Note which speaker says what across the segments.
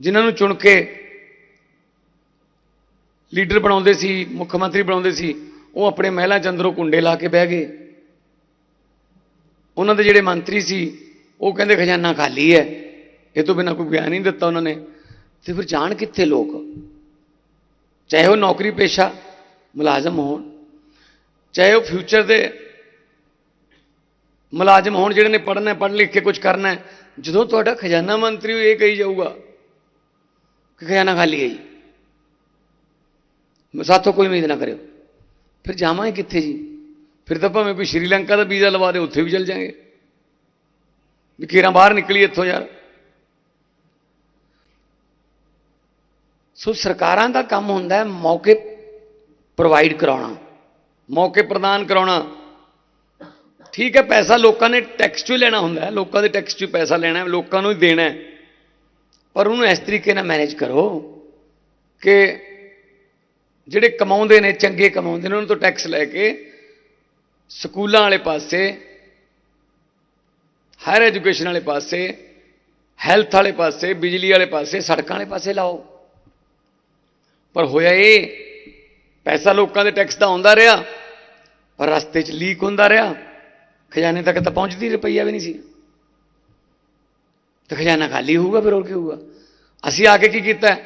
Speaker 1: ਜਿਨ੍ਹਾਂ ਨੂੰ ਚੁਣ ਕੇ ਲੀਡਰ ਬਣਾਉਂਦੇ ਸੀ, ਮੁੱਖ ਮੰਤਰੀ ਬਣਾਉਂਦੇ ਸੀ, ਉਹ ਆਪਣੇ ਮਹਿਲਾ ਚ ਅੰਦਰੋਂ ਕੁੰਡੇ ਲਾ ਕੇ ਬਹਿ ਗਏ। ਉਹਨਾਂ ਦੇ ਜਿਹੜੇ ਮੰਤਰੀ ਸੀ, ਉਹ ਕਹਿੰਦੇ ਖਜ਼ਾਨਾ ਖਾਲੀ ਹੈ। ਇਹ ਤੋਂ ਬਿਨਾਂ ਕੋਈ ਬਿਆਨ ਨਹੀਂ ਦਿੱਤਾ ਉਹਨਾਂ ਨੇ। ਤੇ ਫਿਰ ਜਾਣ ਕਿੱਥੇ ਲੋਕ? ਚਾਹੇ ਉਹ ਨੌਕਰੀ ਪੇਸ਼ਾ ਮੁਲਾਜ਼ਮ ਹੋਣ, ਚਾਹੇ ਉਹ ਫਿਊਚਰ ਦੇ ਮੁਲਾਜ਼ਮ ਹੋਣ, ਜਿਹੜੇ ਨੇ ਪੜ੍ਹਨਾ ਪੜ੍ਹ ਲਿਖ ਕੇ ਕੁਝ ਕਰਨਾ ਜਦੋਂ ਤੁਹਾਡਾ ਖਜ਼ਾਨਾ ਮੰਤਰੀ ਇਹ ਕਹੀ ਜਾਊਗਾ ਕਿ ਖਜ਼ਾਨਾ ਖਾਲੀ ਹੈ ਜੀ। ਸਾਥੋਂ ਕੋਈ ਉਮੀਦ ਨਾ ਕਰਿਓ। ਫਿਰ ਜਾਵਾਂਗੇ ਕਿੱਥੇ ਜੀ? ਫਿਰ ਤਾਂ ਭਾਵੇਂ ਕੋਈ ਸ਼੍ਰੀਲੰਕਾ ਦਾ ਵੀਜ਼ਾ ਲਵਾ ਦੇ, ਉੱਥੇ ਵੀ ਚਲ ਜਾਾਂਗੇ। ਵੀ ਕੇਰਾਂ ਬਾਹਰ ਨਿਕਲੀ ਇੱਥੋਂ ਯਾਰ। ਸੋ ਸਰਕਾਰਾਂ ਦਾ ਕੰਮ ਹੁੰਦਾ ਹੈ ਮੌਕੇ ਪ੍ਰੋਵਾਈਡ ਕਰਾਉਣਾ, ਮੌਕੇ ਪ੍ਰਦਾਨ ਕਰਾਉਣਾ। ਠੀਕ ਹੈ, ਪੈਸਾ ਲੋਕਾਂ ਨੇ ਟੈਕਸ ਚੋਂ ਹੀ ਲੈਣਾ ਹੁੰਦਾ ਹੈ। ਲੋਕਾਂ ਦੇ ਟੈਕਸ ਚੋਂ ਪੈਸਾ ਲੈਣਾ ਹੈ, ਲੋਕਾਂ ਨੂੰ ਹੀ ਦੇਣਾ ਹੈ। ਪਰ ਉਹਨੂੰ ਇਸ ਤਰੀਕੇ ਨਾਲ ਮੈਨੇਜ ਕਰੋ ਕਿ ਜਿਹੜੇ ਕਮਾਉਂਦੇ ਨੇ, ਚੰਗੇ ਕਮਾਉਂਦੇ ਨੇ, ਉਹਨਾਂ ਤੋਂ ਟੈਕਸ ਲੈ ਕੇ ਸਕੂਲਾਂ ਵਾਲੇ ਪਾਸੇ ਹਾਇਰ ਐਜੂਕੇਸ਼ਨ ਵਾਲੇ ਪਾਸੇ ਹੈਲਥ ਵਾਲੇ ਪਾਸੇ, ਬਿਜਲੀ ਵਾਲੇ ਪਾਸੇ, ਸੜਕਾਂ ਵਾਲੇ ਪਾਸੇ ਲਾਓ। ਪਰ ਹੋਇਆ ਇਹ, ਪੈਸਾ ਲੋਕਾਂ ਦੇ ਟੈਕਸ ਦਾ ਆਉਂਦਾ ਰਿਹਾ, ਪਰ ਰਸਤੇ 'ਚ ਲੀਕ ਹੁੰਦਾ ਰਿਹਾ, ਖਜ਼ਾਨੇ ਤੱਕ ਤਾਂ ਪਹੁੰਚਦੀ ਰੁਪਈਆ ਵੀ ਨਹੀਂ ਸੀ। ਤੇ ਖਜ਼ਾਨਾ ਖਾਲੀ ਹੋਊਗਾ, ਫਿਰ ਹੋਰ ਕੀ ਹੋਊਗਾ? ਅਸੀਂ ਆ ਕੇ ਕੀ ਕੀਤਾ?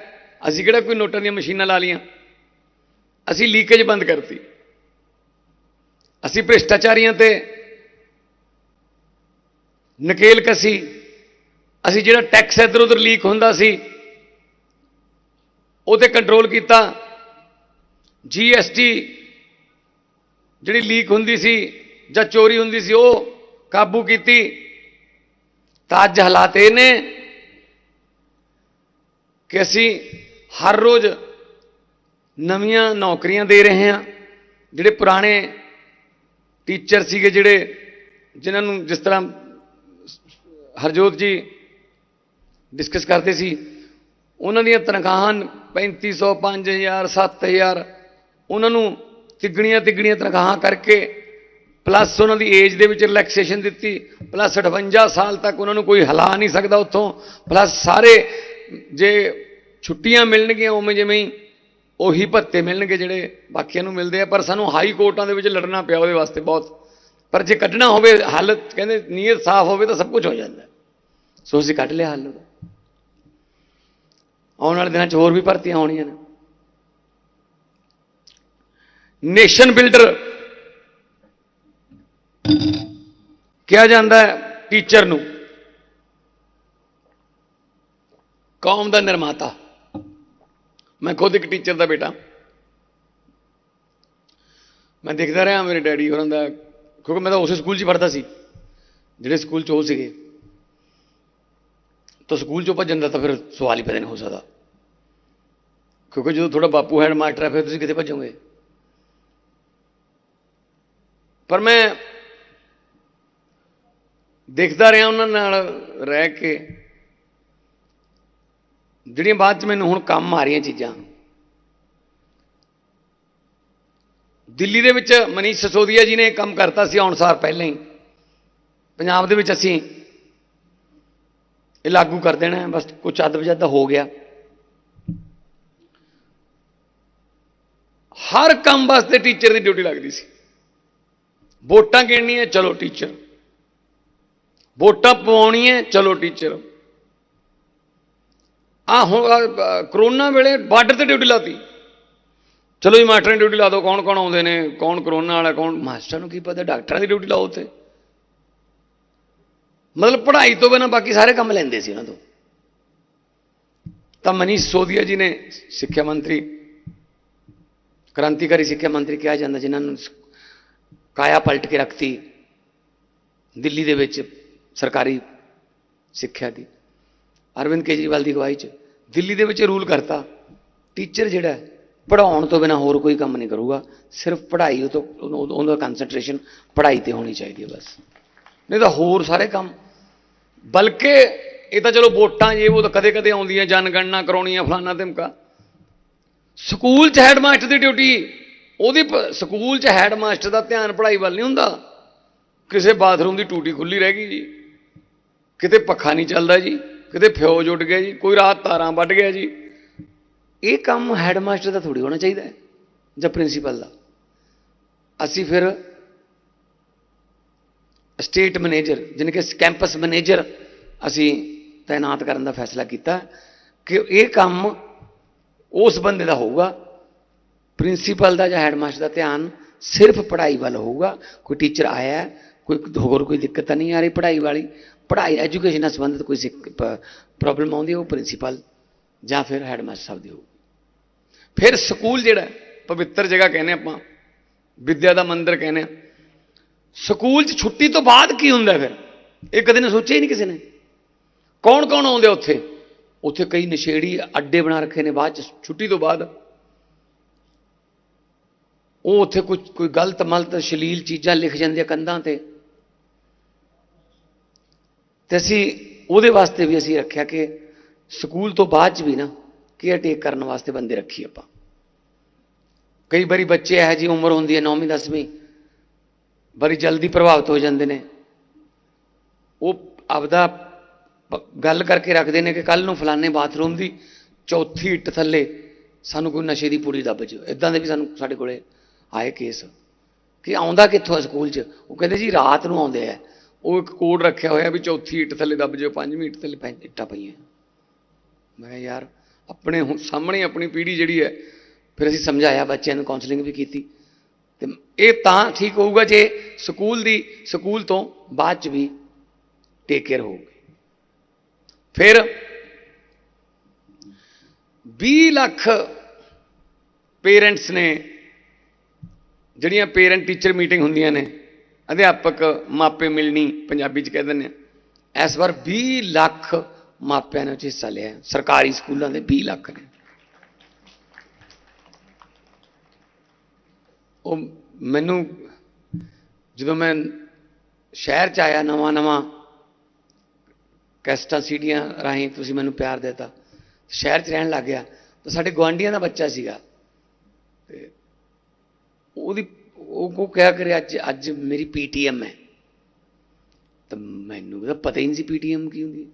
Speaker 1: ਅਸੀਂ ਕਿਹੜਾ ਕੋਈ ਨੋਟਾਂ ਦੀਆਂ ਮਸ਼ੀਨਾਂ ਲਾ ਲੀਆਂ ਅਸੀਂ ਲੀਕੇਜ ਬੰਦ ਕਰਤੀ। ਅਸੀਂ ਭ੍ਰਿਸ਼ਟਾਚਾਰੀਆਂ ਤੇ ਨਕੇਲ ਕਸੀ। ਅਸੀਂ ਜਿਹੜਾ ਟੈਕਸ ਇੱਧਰ ਉੱਧਰ ਲੀਕ ਹੁੰਦਾ ਸੀ ਉਹ ਤੇ ਕੰਟਰੋਲ ਕੀਤਾ ਜੀਐਸਟੀ ਜਿਹੜੀ ਲੀਕ ਹੁੰਦੀ ਸੀ ਜਾਂ ਚੋਰੀ ਹੁੰਦੀ ਸੀ, ਉਹ ਕਾਬੂ ਕੀਤੀ। ਤਾਂ ਅੱਜ ਹਾਲਾਤ ਇਹ ਨੇ ਕਿ ਅਸੀਂ ਹਰ ਰੋਜ਼ ਨਵੀਆਂ ਨੌਕਰੀਆਂ ਦੇ ਰਹੇ ਹਾਂ। ਜਿਹੜੇ ਪੁਰਾਣੇ ਟੀਚਰ ਸੀਗੇ, ਜਿਹੜੇ ਜਿਨ੍ਹਾਂ ਨੂੰ ਜਿਸ ਤਰ੍ਹਾਂ ਹਰਜੋਤ ਜੀ ਡਿਸਕਸ ਕਰਦੇ ਸੀ, ਉਹਨਾਂ ਦੀਆਂ ਤਨਖਾਹਾਂ 3500 5000 7000 ਉਹਨਾਂ ਨੂੰ ਤਿੱਗਣੀਆਂ ਤਿੱਗਣੀਆਂ ਤਨਖਾਹਾਂ ਕਰਕੇ ਪਲੱਸ ਉਹਨਾਂ ਦੀ ਏਜ ਦੇ ਵਿੱਚ ਰਿਲੈਕਸੇਸ਼ਨ ਦਿੱਤੀ ਪਲੱਸ 58 ਸਾਲ ਤੱਕ ਉਹਨਾਂ ਨੂੰ ਕੋਈ ਹਿਲਾ ਨਹੀਂ ਸਕਦਾ ਉੱਥੋਂ ਪਲੱਸ ਸਾਰੇ ਜੇ ਛੁੱਟੀਆਂ ਮਿਲਣਗੀਆਂ ਉਵੇਂ ਜਿਵੇਂ ਹੀ, ਉਹੀ ਭੱਤੇ ਮਿਲਣਗੇ ਜਿਹੜੇ ਬਾਕੀਆਂ ਨੂੰ ਮਿਲਦੇ ਆ, ਪਰ ਸਾਨੂੰ ਹਾਈ ਕੋਰਟਾਂ ਦੇ ਵਿੱਚ ਲੜਨਾ ਪਿਆ ਉਹਦੇ ਵਾਸਤੇ ਬਹੁਤ। ਪਰ ਜੇ ਕੱਢਣਾ ਹੋਵੇ, ਹੱਲ ਕਹਿੰਦੇ ਨੀਅਤ ਸਾਫ਼ ਹੋਵੇ ਤਾਂ ਸਭ ਕੁਝ ਹੋ ਜਾਂਦਾ। ਸੋ ਅਸੀਂ ਕੱਢ ਲਿਆ ਹੱਲ ਉਹਦਾ। ਆਉਣ ਵਾਲੇ ਦਿਨਾਂ 'ਚ ਹੋਰ ਵੀ ਭਰਤੀਆਂ ਹੋਣੀਆਂ ਨੇ। ਨੇਸ਼ਨ ਬਿਲਡਰ ਕਿਹਾ ਜਾਂਦਾ ਹੈ ਟੀਚਰ ਨੂੰ। ਕੌਮ ਦਾ ਨਿਰਮਾਤਾ। ਮੈਂ ਖੁਦ ਇੱਕ ਟੀਚਰ ਦਾ ਬੇਟਾ। ਮੈਂ ਦੇਖਦਾ ਰਿਹਾ ਮੇਰੇ ਡੈਡੀ ਹੋਰਾਂ ਦਾ, ਕਿਉਂਕਿ ਮੈਂ ਤਾਂ ਉਸੇ ਸਕੂਲ 'ਚ ਹੀ ਪੜ੍ਹਦਾ ਸੀ, ਜਿਹੜੇ ਸਕੂਲ 'ਚ ਉਹ ਸੀਗੇ। ਤਾਂ ਸਕੂਲ 'ਚੋਂ ਭੱਜਣ ਦਾ ਤਾਂ ਫਿਰ ਸਵਾਲ ਹੀ ਪੈਦਾ ਨਹੀਂ ਹੋ ਸਕਦਾ। ਕਿਉਂਕਿ ਜਦੋਂ ਤੁਹਾਡਾ ਬਾਪੂ ਹੈਡ ਮਾਸਟਰ ਹੈ, ਫਿਰ ਤੁਸੀਂ ਕਿਤੇ ਭੱਜੋਗੇ? ਪਰ ਮੈਂ ਦੇਖਦਾ ਰਿਹਾ ਉਹਨਾਂ ਨਾਲ ਰਹਿ ਕੇ। ਜਿਹੜੀਆਂ ਬਾਅਦ ਚ ਮੈਨੂੰ ਹੁਣ ਕੰਮ ਆ ਰਹੀਆਂ ਚੀਜ਼ਾਂ। ਦਿੱਲੀ ਦੇ ਵਿੱਚ ਮਨੀਸ਼ ਸਸੋਦੀਆ ਜੀ ਨੇ ਕੰਮ ਕਰਤਾ ਸੀ ਆਉਣ ਸਾਰ ਪਹਿਲਾਂ ਹੀ। ਪੰਜਾਬ ਦੇ ਵਿੱਚ ਅਸੀਂ ਇਹ ਲਾਗੂ ਕਰ ਦੇਣਾ ਬਸ ਕੁਝ ਅੱਧ ਵਜੱਦ ਹੋ ਗਿਆ। ਹਰ ਕੰਮ ਵਾਸਤੇ ਟੀਚਰ ਦੀ ਡਿਊਟੀ ਲੱਗਦੀ ਸੀ। ਵੋਟਾਂ ਗਿਣਨੀਆਂ, ਚਲੋ ਟੀਚਰ ਵੋਟਾਂ ਪਵਾਉਣੀਆਂ, ਚਲੋ ਟੀਚਰ ਆ ਹੁਣ ਕਰੋਨਾ ਵੇਲੇ ਬਾਰਡਰ ਤੇ ਡਿਊਟੀ ਲਾਤੀ। ਚਲੋ ਜੀ, ਮਾਸਟਰਾਂ ਦੀ ਡਿਊਟੀ ਲਾ ਦਿਓ ਕੌਣ ਕੌਣ ਆਉਂਦੇ ਨੇ, ਕੌਣ ਕਰੋਨਾ ਵਾਲਾ, ਕੌਣ, ਮਾਸਟਰਾਂ ਨੂੰ ਕੀ ਪਤਾ, ਡਾਕਟਰਾਂ ਦੀ ਡਿਊਟੀ ਲਾਓ ਉੱਥੇ। ਮਤਲਬ ਪੜ੍ਹਾਈ ਤੋਂ ਬਿਨਾਂ ਬਾਕੀ ਸਾਰੇ ਕੰਮ ਲੈਂਦੇ ਸੀ ਉਹਨਾਂ ਤੋਂ। ਤਾਂ ਮਨੀਸ਼ ਸੋਦੀਆ ਜੀ ਨੇ ਸਿੱਖਿਆ ਮੰਤਰੀ, ਕ੍ਰਾਂਤੀਕਾਰੀ ਸਿੱਖਿਆ ਮੰਤਰੀ ਕਿਹਾ ਜਾਂਦਾ, ਜਿਨ੍ਹਾਂ ਨੂੰ ਕਾਇਆ ਪਲਟ ਕੇ ਰੱਖਤੀ, ਦਿੱਲੀ ਦੇ ਵਿੱਚ ਸਰਕਾਰੀ ਸਿੱਖਿਆ ਦੀ। ਅਰਵਿੰਦ ਕੇਜਰੀਵਾਲ ਦੀ ਅਗਵਾਈ 'ਚ। ਦਿੱਲੀ ਦੇ ਵਿੱਚ ਰੂਲ ਕਰਤਾ। ਟੀਚਰ ਜਿਹੜਾ ਹੈ, ਪੜ੍ਹਾਉਣ ਤੋਂ ਬਿਨਾ ਹੋਰ ਕੋਈ ਕੰਮ ਨਹੀਂ ਕਰੂਗਾ। ਸਿਰਫ ਪੜ੍ਹਾਈ ਉਹ ਤੋਂ ਉਹਦਾ ਕਨਸੈਂਟਰੇਸ਼ਨ ਪੜ੍ਹਾਈ ਤੇ ਹੋਣੀ ਚਾਹੀਦੀ ਹੈ ਬਸ। ਨਹੀਂ ਤਾਂ ਹੋਰ ਸਾਰੇ ਕੰਮ। ਬਲਕਿ ਇਹ ਤਾਂ ਚਲੋ ਵੋਟਾਂ ਜੇ ਉਹ ਤਾਂ ਕਦੇ ਕਦੇ ਆਉਂਦੀਆਂ ਜਨਗਣਨਾ ਕਰਾਉਣੀਆਂ ਫਲਾਨਾ ਧਮਕਾ। ਸਕੂਲ 'ਚ ਹੈਡਮਾਸਟਰ ਦੀ ਡਿਊਟੀ ਉਹਦੀ ਪ- ਸਕੂਲ 'ਚ ਹੈਡਮਾਸਟਰ ਦਾ ਧਿਆਨ ਪੜ੍ਹਾਈ ਵੱਲ ਨਹੀਂ ਹੁੰਦਾ। ਕਿਸੇ ਬਾਥਰੂਮ ਦੀ ਟੂਟੀ ਖੁੱਲੀ ਰਹਿ ਗਈ ਜੀ। ਕਿਤੇ ਪੱਖਾ ਨਹੀਂ ਚੱਲਦਾ ਜੀ। ਕਿਤੇ ਫਿਊਜ਼ ਉੱਡ ਗਿਆ ਜੀ, ਕੋਈ ਰਾਤ ਤਾਰਾਂ ਵੱਢ ਗਿਆ ਜੀ। ਇਹ ਕੰਮ ਹੈਡਮਾਸਟਰ ਦਾ ਥੋੜੀ ਹੋਣਾ ਚਾਹੀਦਾ ਹੈ, ਜਾਂ ਪ੍ਰਿੰਸੀਪਲ ਦਾ। ਅਸੀਂ ਫਿਰ ਸਟੇਟ ਮੈਨੇਜਰ ਜਿਹਨੇ ਕਿ ਕੈਂਪਸ ਮੈਨੇਜਰ ਅਸੀਂ ਤਾਇਨਾਤ ਕਰਨ ਦਾ ਫੈਸਲਾ ਕੀਤਾ ਕਿ ਇਹ ਕੰਮ ਉਸ ਬੰਦੇ ਦਾ ਹੋਊਗਾ ਪ੍ਰਿੰਸੀਪਲ ਦਾ ਜਾਂ ਹੈਡਮਾਸਟਰ ਦਾ ਧਿਆਨ ਸਿਰਫ ਪੜ੍ਹਾਈ ਵੱਲ ਹੋਊਗਾ। ਕੋਈ ਟੀਚਰ ਆਇਆ, ਕੋਈ ਹੋਰ ਕੋਈ ਦਿੱਕਤ ਤਾਂ ਨਹੀਂ ਆ ਰਹੀ ਪੜ੍ਹਾਈ ਵਾਲੀ। ਪੜ੍ਹਾਈ ਐਜੂਕੇਸ਼ਨ ਨਾਲ ਸੰਬੰਧਿਤ ਕੋਈ ਪ੍ਰੋਬਲਮ ਆਉਂਦੀ ਉਹ ਪ੍ਰਿੰਸੀਪਲ ਜਾਂ ਫਿਰ ਹੈਡਮਾਸਟਰ ਸਾਹਿਬ ਦੀ ਹੋ ਫਿਰ ਸਕੂਲ ਜਿਹੜਾ ਪਵਿੱਤਰ ਜਗ੍ਹਾ ਕਹਿੰਦੇ ਆਪਾਂ, ਵਿਦਿਆ ਦਾ ਮੰਦਿਰ ਕਹਿੰਦੇ ਆ। ਸਕੂਲ 'ਚ ਛੁੱਟੀ ਤੋਂ ਬਾਅਦ ਕੀ ਹੁੰਦਾ ਫਿਰ? ਇਹ ਕਦੇ ਨੇ ਸੋਚਿਆ ਹੀ ਨਹੀਂ ਕਿਸੇ ਨੇ। ਕੌਣ ਕੌਣ ਆਉਂਦੇ ਉੱਥੇ? ਉੱਥੇ ਕਈ ਨਸ਼ੇੜੀ ਅੱਡੇ ਬਣਾ ਰੱਖੇ ਨੇ, ਬਾਅਦ ਚ ਛੁੱਟੀ ਤੋਂ ਬਾਅਦ। ਉਹ ਉੱਥੇ ਕੁਝ, ਕੋਈ ਗਲਤ ਮਲਤ ਸ਼ਲੀਲ ਚੀਜ਼ਾਂ ਲਿਖ ਜਾਂਦੇ ਕੰਧਾਂ ਤੇ। ਤੇ ਅਸੀਂ ਉਹਦੇ ਵਾਸਤੇ ਵੀ ਅਸੀਂ ਰੱਖਿਆ ਕਿ ਸਕੂਲ ਤੋਂ ਬਾਅਦ ਚ ਵੀ ਨਾ ਕੇਅਰ ਟੇਕ ਕਰਨ ਵਾਸਤੇ ਬੰਦੇ ਰੱਖੀ ਆਪਾਂ। ਕਈ ਵਾਰੀ ਬੱਚੇ ਇਹ ਜੀ ਉਮਰ ਹੁੰਦੀ ਹੈ 9ਵੀਂ 10ਵੀਂ ਬੜੀ ਜਲਦੀ ਪ੍ਰਭਾਵਿਤ ਹੋ ਜਾਂਦੇ ਨੇ। ਉਹ ਆਪਦਾ ਗੱਲ ਕਰਕੇ ਰੱਖਦੇ ਨੇ ਕਿ ਕੱਲ ਨੂੰ ਫਲਾਣੇ ਬਾਥਰੂਮ ਦੀ ਚੌਥੀ ਇੱਟ ਥੱਲੇ ਸਾਨੂੰ ਕੋਈ ਨਸ਼ੇ ਦੀ ਪੂੜੀ ਦੱਬ ਜਿਓ ਇਦਾਂ ਦੇ ਵੀ ਸਾਨੂੰ ਸਾਡੇ ਕੋਲੇ ਆਏ ਕੇਸ ਕਿ ਆਉਂਦਾ ਕਿੱਥੋਂ ਆ ਸਕੂਲ 'ਚ? ਉਹ ਕਹਿੰਦੇ ਜੀ ਰਾਤ ਨੂੰ ਆਉਂਦੇ ਆ। ਉਹ ਇੱਕ ਕੋਡ ਰੱਖਿਆ ਹੋਇਆ ਵੀ ਚੌਥੀ ਇੱਟ ਥੱਲੇ ਦੱਬ ਜਿਓ, ਪੰਜਵੀਂ ਇੱਟ ਥੱਲੇ ਪੰਜ ਇੱਟਾਂ ਪਈਆਂ। ਮੈਂ ਕਿਹਾ, ਯਾਰ, ਆਪਣੇ ਹੁਣ ਸਾਹਮਣੇ ਆਪਣੀ ਪੀੜ੍ਹੀ ਜਿਹੜੀ ਹੈ, ਫਿਰ ਅਸੀਂ ਸਮਝਾਇਆ, ਬੱਚਿਆਂ ਨੂੰ ਕਾਉਂਸਲਿੰਗ ਵੀ ਕੀਤੀ। ਤੇ ਇਹ ਤਾਂ ਠੀਕ ਹੋਊਗਾ ਜੇ ਸਕੂਲ ਦੀ ਸਕੂਲ ਤੋਂ ਬਾਅਦ ਚ ਵੀ ਟੇਕ ਕੇਅਰ ਹੋਊਗੀ। ਫਿਰ 20 ਲੱਖ ਪੇਰੈਂਟਸ ਨੇ, ਜਿਹੜੀਆਂ ਪੇਰੈਂਟ ਟੀਚਰ ਮੀਟਿੰਗ ਹੁੰਦੀਆਂ ਨੇ ਅਧਿਆਪਕ ਮਾਪੇ ਮਿਲਣੀ ਪੰਜਾਬੀ ਚ ਕਹਿ ਦਿੰਦੇ ਆ। ਇਸ ਵਾਰ 20 ਲੱਖ ਮਾਪਿਆਂ ਨੇ ਹਿੱਸਾ ਲਿਆ ਸਰਕਾਰੀ ਸਕੂਲਾਂ ਦੇ 20 ਲੱਖ ਨੇ। ਉਹ ਮੈਨੂੰ ਜਦੋਂ ਮੈਂ ਸ਼ਹਿਰ ਚ ਆਇਆ ਨਵਾਂ ਨਵਾਂ, ਕੈਸਟਾਂ ਸੀਡੀਆਂ ਰਾਹੀਂ ਤੁਸੀਂ ਮੈਨੂੰ ਪਿਆਰ ਦਿੱਤਾ, ਸ਼ਹਿਰ ਚ ਰਹਿਣ ਲੱਗ ਗਿਆ, ਤਾਂ ਸਾਡੇ ਗਵਾਂਢੀਆਂ ਦਾ ਬੱਚਾ ਸੀਗਾ। ਤੇ ਉਹਦੀ ਉਹ ਕੋ ਕਿਹਾ ਕਰੇ, ਅੱਜ ਅੱਜ ਮੇਰੀ ਪੀਟੀਐਮ ਹੈ। ਤਾਂ ਮੈਨੂੰ ਤਾਂ ਪਤਾ ਹੀ ਨਹੀਂ ਸੀ ਪੀਟੀਐਮ ਕੀ ਹੁੰਦੀ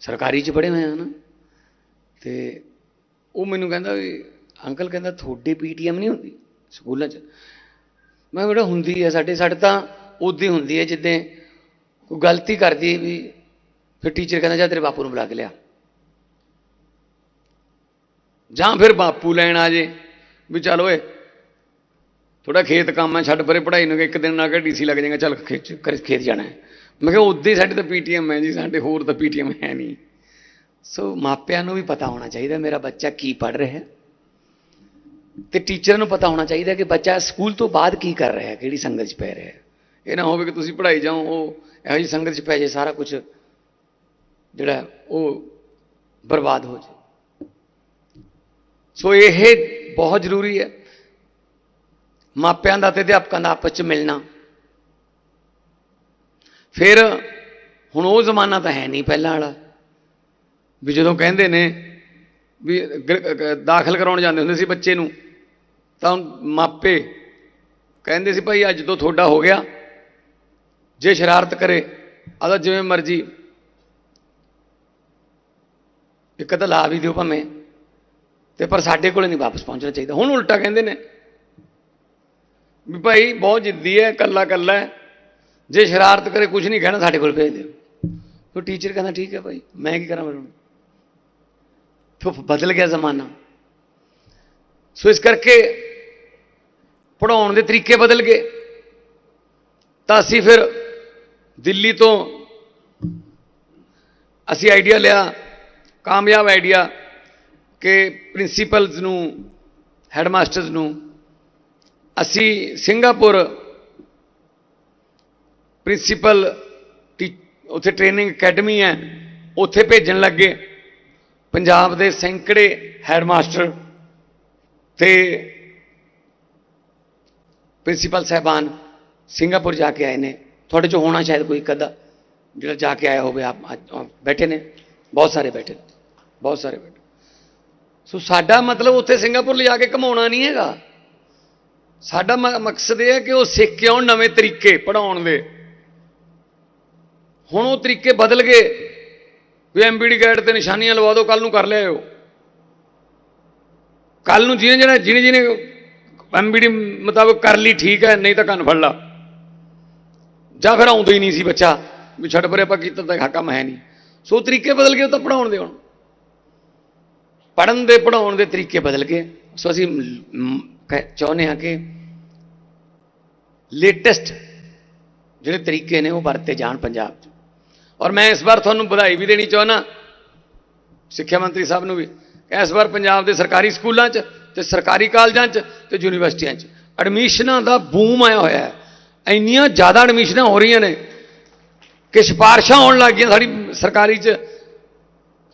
Speaker 1: ਸਰਕਾਰੀ ਚ ਪੜ੍ਹੇ ਹੋਏ ਆ ਨਾ। ਤੇ ਉਹ ਮੈਨੂੰ ਕਹਿੰਦਾ ਵੀ, ਅੰਕਲ ਕਹਿੰਦਾ ਤੁਹਾਡੇ ਪੀਟੀਐਮ ਨਹੀਂ ਹੁੰਦੀ ਸਕੂਲਾਂ 'ਚ। ਮੈਂ ਕਿਹਾ ਬੇਟਾ ਹੁੰਦੀ ਹੈ ਸਾਡੇ ਸਾਡੇ ਤਾਂ ਉਦੋਂ ਹੀ ਹੁੰਦੀ ਹੈ, ਜਿੱਦਾਂ ਕੋਈ ਗਲਤੀ ਕਰਦੀ ਵੀ ਫਿਰ ਟੀਚਰ ਕਹਿੰਦਾ, ਜਾ ਤੇਰੇ ਬਾਪੂ ਨੂੰ ਬੁਲਾ ਕੇ ਲਿਆ। ਜਾਂ ਫਿਰ ਬਾਪੂ ਲੈਣ ਆ ਜੇ, ਵੀ ਚੱਲ ਓਏ ਥੋੜਾ ਖੇਤ ਕੰਮ ਹੈ ਛੱਡ ਪਰੇ ਪੜਾਈ ਨੂੰ, ਇੱਕ ਦਿਨ ਨਾ ਕੇ ਡੀਸੀ ਲੱਗ ਜਾਏਗਾ, ਚੱਲ ਖੇਤ 'ਚ- ਖੇਤ ਜਾਣਾ ਮੈਂ ਕਿਹਾ ਉਦੋਂ ਹੀ ਸਾਡੇ ਤਾਂ ਪੀਟੀਐਮ ਹੈ ਜੀ, ਸਾਡੇ ਹੋਰ ਤਾਂ ਪੀਟੀਐਮ ਹੈ ਨਹੀਂ। ਸੋ ਮਾਪਿਆਂ ਨੂੰ ਵੀ ਪਤਾ ਹੋਣਾ ਚਾਹੀਦਾ, ਮੇਰਾ ਬੱਚਾ ਕੀ ਪੜ ਰਿਹਾ ਹੈ? ਤੇ ਟੀਚਰ ਨੂੰ ਪਤਾ ਹੋਣਾ ਚਾਹੀਦਾ ਕਿ ਬੱਚਾ ਸਕੂਲ ਤੋਂ ਬਾਅਦ ਕੀ ਕਰ ਰਿਹਾ ਹੈ, ਕਿਹੜੀ ਸੰਗਤ 'ਚ ਪੈ ਰਿਹਾ ਹੈ। ਇਹ ਨਾ ਹੋਵੇ ਕਿ ਤੁਸੀਂ ਪੜ੍ਹਾਈ ਜਾਓ, ਉਹ ਇਹੋ ਜਿਹੀ ਸੰਗਤ 'ਚ ਪੈ ਜਾਏ, ਸਾਰਾ ਕੁਝ ਜਿਹੜਾ ਉਹ ਬਰਬਾਦ ਹੋ ਜਾਏ। ਸੋ ਇਹ ਬਹੁਤ ਜ਼ਰੂਰੀ ਹੈ। ਮਾਪਿਆਂ ਦਾ ਤੇ ਅਧਿਆਪਕਾਂ ਦਾ ਆਪਸ 'ਚ ਮਿਲਣਾ। ਫਿਰ ਹੁਣ ਉਹ ਜ਼ਮਾਨਾ ਤਾਂ ਹੈ ਨਹੀਂ ਪਹਿਲਾਂ ਵਾਲਾ। ਵੀ ਜਦੋਂ ਕਹਿੰਦੇ ਨੇ ਵੀ ਦਾਖਲ ਕਰਾਉਣ ਜਾਂਦੇ ਹੁੰਦੇ ਸੀ ਬੱਚੇ ਨੂੰ, ਤਾਂ ਮਾਪੇ ਕਹਿੰਦੇ ਸੀ, ਭਾਈ ਅੱਜ ਤੋਂ ਤੁਹਾਡਾ ਹੋ ਗਿਆ। ਜੇ ਸ਼ਰਾਰਤ ਕਰੇ ਆਦਾ ਜਿਵੇਂ ਮਰਜ਼ੀ ਇੱਕ ਤਾਂ ਲਾ ਵੀ ਦਿਓ ਭਾਵੇਂ ਤੇ ਪਰ ਸਾਡੇ ਕੋਲੇ ਨਹੀਂ ਵਾਪਸ ਪਹੁੰਚਣਾ ਚਾਹੀਦਾ। ਹੁਣ ਉਲਟਾ ਕਹਿੰਦੇ ਨੇ ਵੀ ਭਾਈ ਬਹੁਤ ਜਿੱਦੀ ਹੈ ਕੱਲਾ ਕੱਲਾ ਹੈ ਜੇ ਸ਼ਰਾਰਤ ਕਰੇ ਕੁਝ ਨਹੀਂ ਕਹਿਣਾ ਸਾਡੇ ਕੋਲ, ਭੇਜ ਦਿਓ। ਉਹ ਟੀਚਰ ਕਹਿੰਦਾ, ਠੀਕ ਹੈ ਭਾਈ, ਮੈਂ ਕੀ ਕਰਾਂ ਫਿਰ ਹੁਣ ਬਦਲ ਗਿਆ ਜ਼ਮਾਨਾ। ਸੋ ਇਸ ਕਰਕੇ ਪੜਾਉਣ ਦੇ ਤਰੀਕੇ ਬਦਲ ਗਏ। ਤਾਂ ਅਸੀਂ ਫਿਰ ਦਿੱਲੀ ਤੋਂ ਅਸੀਂ ਆਈਡੀਆ ਲਿਆ, ਕਾਮਯਾਬ ਆਈਡੀਆ ਕਿ ਪ੍ਰਿੰਸੀਪਲਸ ਨੂੰ ਹੈਡਮਾਸਟਰਸ ਨੂੰ ਅਸੀਂ ਸਿੰਗਾਪੁਰ ਪ੍ਰਿੰਸੀਪਲ ਟੀ- ਉੱਥੇ ਟ੍ਰੇਨਿੰਗ ਅਕੈਡਮੀ ਹੈ ਉੱਥੇ ਭੇਜਣ ਲੱਗੇ। ਪੰਜਾਬ ਦੇ ਸੈਂਕੜੇ ਹੈਡਮਾਸਟਰ ਤੇ ਪ੍ਰਿੰਸੀਪਲ ਸਾਹਿਬਾਨ ਸਿੰਗਾਪੁਰ ਜਾ ਕੇ ਆਏ ਨੇ। ਤੁਹਾਡੇ ਚੋਂ ਹੋਣਾ ਸ਼ਾਇਦ ਕੋਈ ਕਦਾ ਜਿਹੜਾ ਜਾ ਕੇ ਆਇਆ ਹੋਵੇ ਆਪ ਬੈਠੇ ਨੇ। ਬਹੁਤ ਸਾਰੇ ਬੈਠੇ ਨੇ, ਬਹੁਤ ਸਾਰੇ ਬੈਠੇ ਸੋ ਸਾਡਾ ਮਤਲਬ ਉੱਥੇ ਸਿੰਗਾਪੁਰ ਲਿਜਾ ਕੇ ਕਮਾਉਣਾ ਨਹੀਂ ਹੈਗਾ। ਸਾਡਾ ਮ- ਮਕਸਦ ਇਹ ਹੈ ਕਿ ਉਹ ਸਿੱਖ ਕੇ ਆਉਣ ਨਵੇਂ ਤਰੀਕੇ ਪੜਾਉਣ ਦੇ। ਹੁਣ ਉਹ ਤਰੀਕੇ ਬਦਲ ਗਏ। ਵੀ ਐਮਬੀਡੀ ਗਾਈਡ ਤੇ ਨਿਸ਼ਾਨੀਆਂ ਲਵਾ ਦਿਓ ਕੱਲ ਨੂੰ ਕਰ ਲਿਆਇਓ। ਕੱਲ ਨੂੰ ਜਿਹਨੇ ਜਿਹੜਾ ਜਿਹਨੇ ਜਿਹਨੇ ਐਮਬੀਡੀ ਮੁਤਾਬਕ ਕਰ ਲਈ, ਠੀਕ ਹੈ, ਨਹੀਂ ਤਾਂ ਕੰਨ ਫੜ ਲਾ। ਜਾਂ ਫਿਰ ਆਉਂਦਾ ਹੀ ਨਹੀਂ ਸੀ ਬੱਚਾ, ਵੀ ਛੱਡ ਪਰੇ ਆਪਾਂ ਕੀਤਾ ਤਾਂ ਕੰਮ ਹੈ ਨਹੀਂ। ਸੋ ਤਰੀਕੇ ਬਦਲ ਗਏ, ਉਹ ਤਾਂ ਪੜਾਉਣ ਦੇ ਹੁਣ। ਪੜਨ ਦੇ ਪੜਾਉਣ ਦੇ ਤਰੀਕੇ ਬਦਲ ਗਏ। ਸੋ ਅਸੀਂ ਚਾਹੁੰਦੇ ਹਾਂ ਕਿ ਲੇਟੈਸਟ ਜਿਹੜੇ ਤਰੀਕੇ ਨੇ ਉਹ ਵਰਤੇ ਜਾਣ ਪੰਜਾਬ 'ਚ। ਔਰ ਮੈਂ ਇਸ ਵਾਰ ਤੁਹਾਨੂੰ ਵਧਾਈ ਵੀ ਦੇਣੀ ਚਾਹੁੰਦਾ। ਸਿੱਖਿਆ ਮੰਤਰੀ ਸਾਹਿਬ ਨੂੰ ਵੀ। ਇਸ ਵਾਰ ਪੰਜਾਬ ਦੇ ਸਰਕਾਰੀ ਸਕੂਲਾਂ 'ਚ ਤੇ ਸਰਕਾਰੀ ਕਾਲਜਾਂ 'ਚ ਤੇ ਯੂਨੀਵਰਸਿਟੀਆਂ 'ਚ ਐਡਮਿਸ਼ਨਾਂ ਦਾ ਬੂਮ ਆਇਆ ਹੋਇਆ ਹੈ। ਇੰਨੀਆਂ ਜ਼ਿਆਦਾ ਐਡਮਿਸ਼ਨਾਂ ਹੋ ਰਹੀਆਂ ਨੇ ਕਿ ਸਿਫਾਰਸ਼ਾਂ ਆਉਣ ਲੱਗ ਗਈਆਂ। ਸਾਡੀ ਸਰਕਾਰੀ 'ਚ,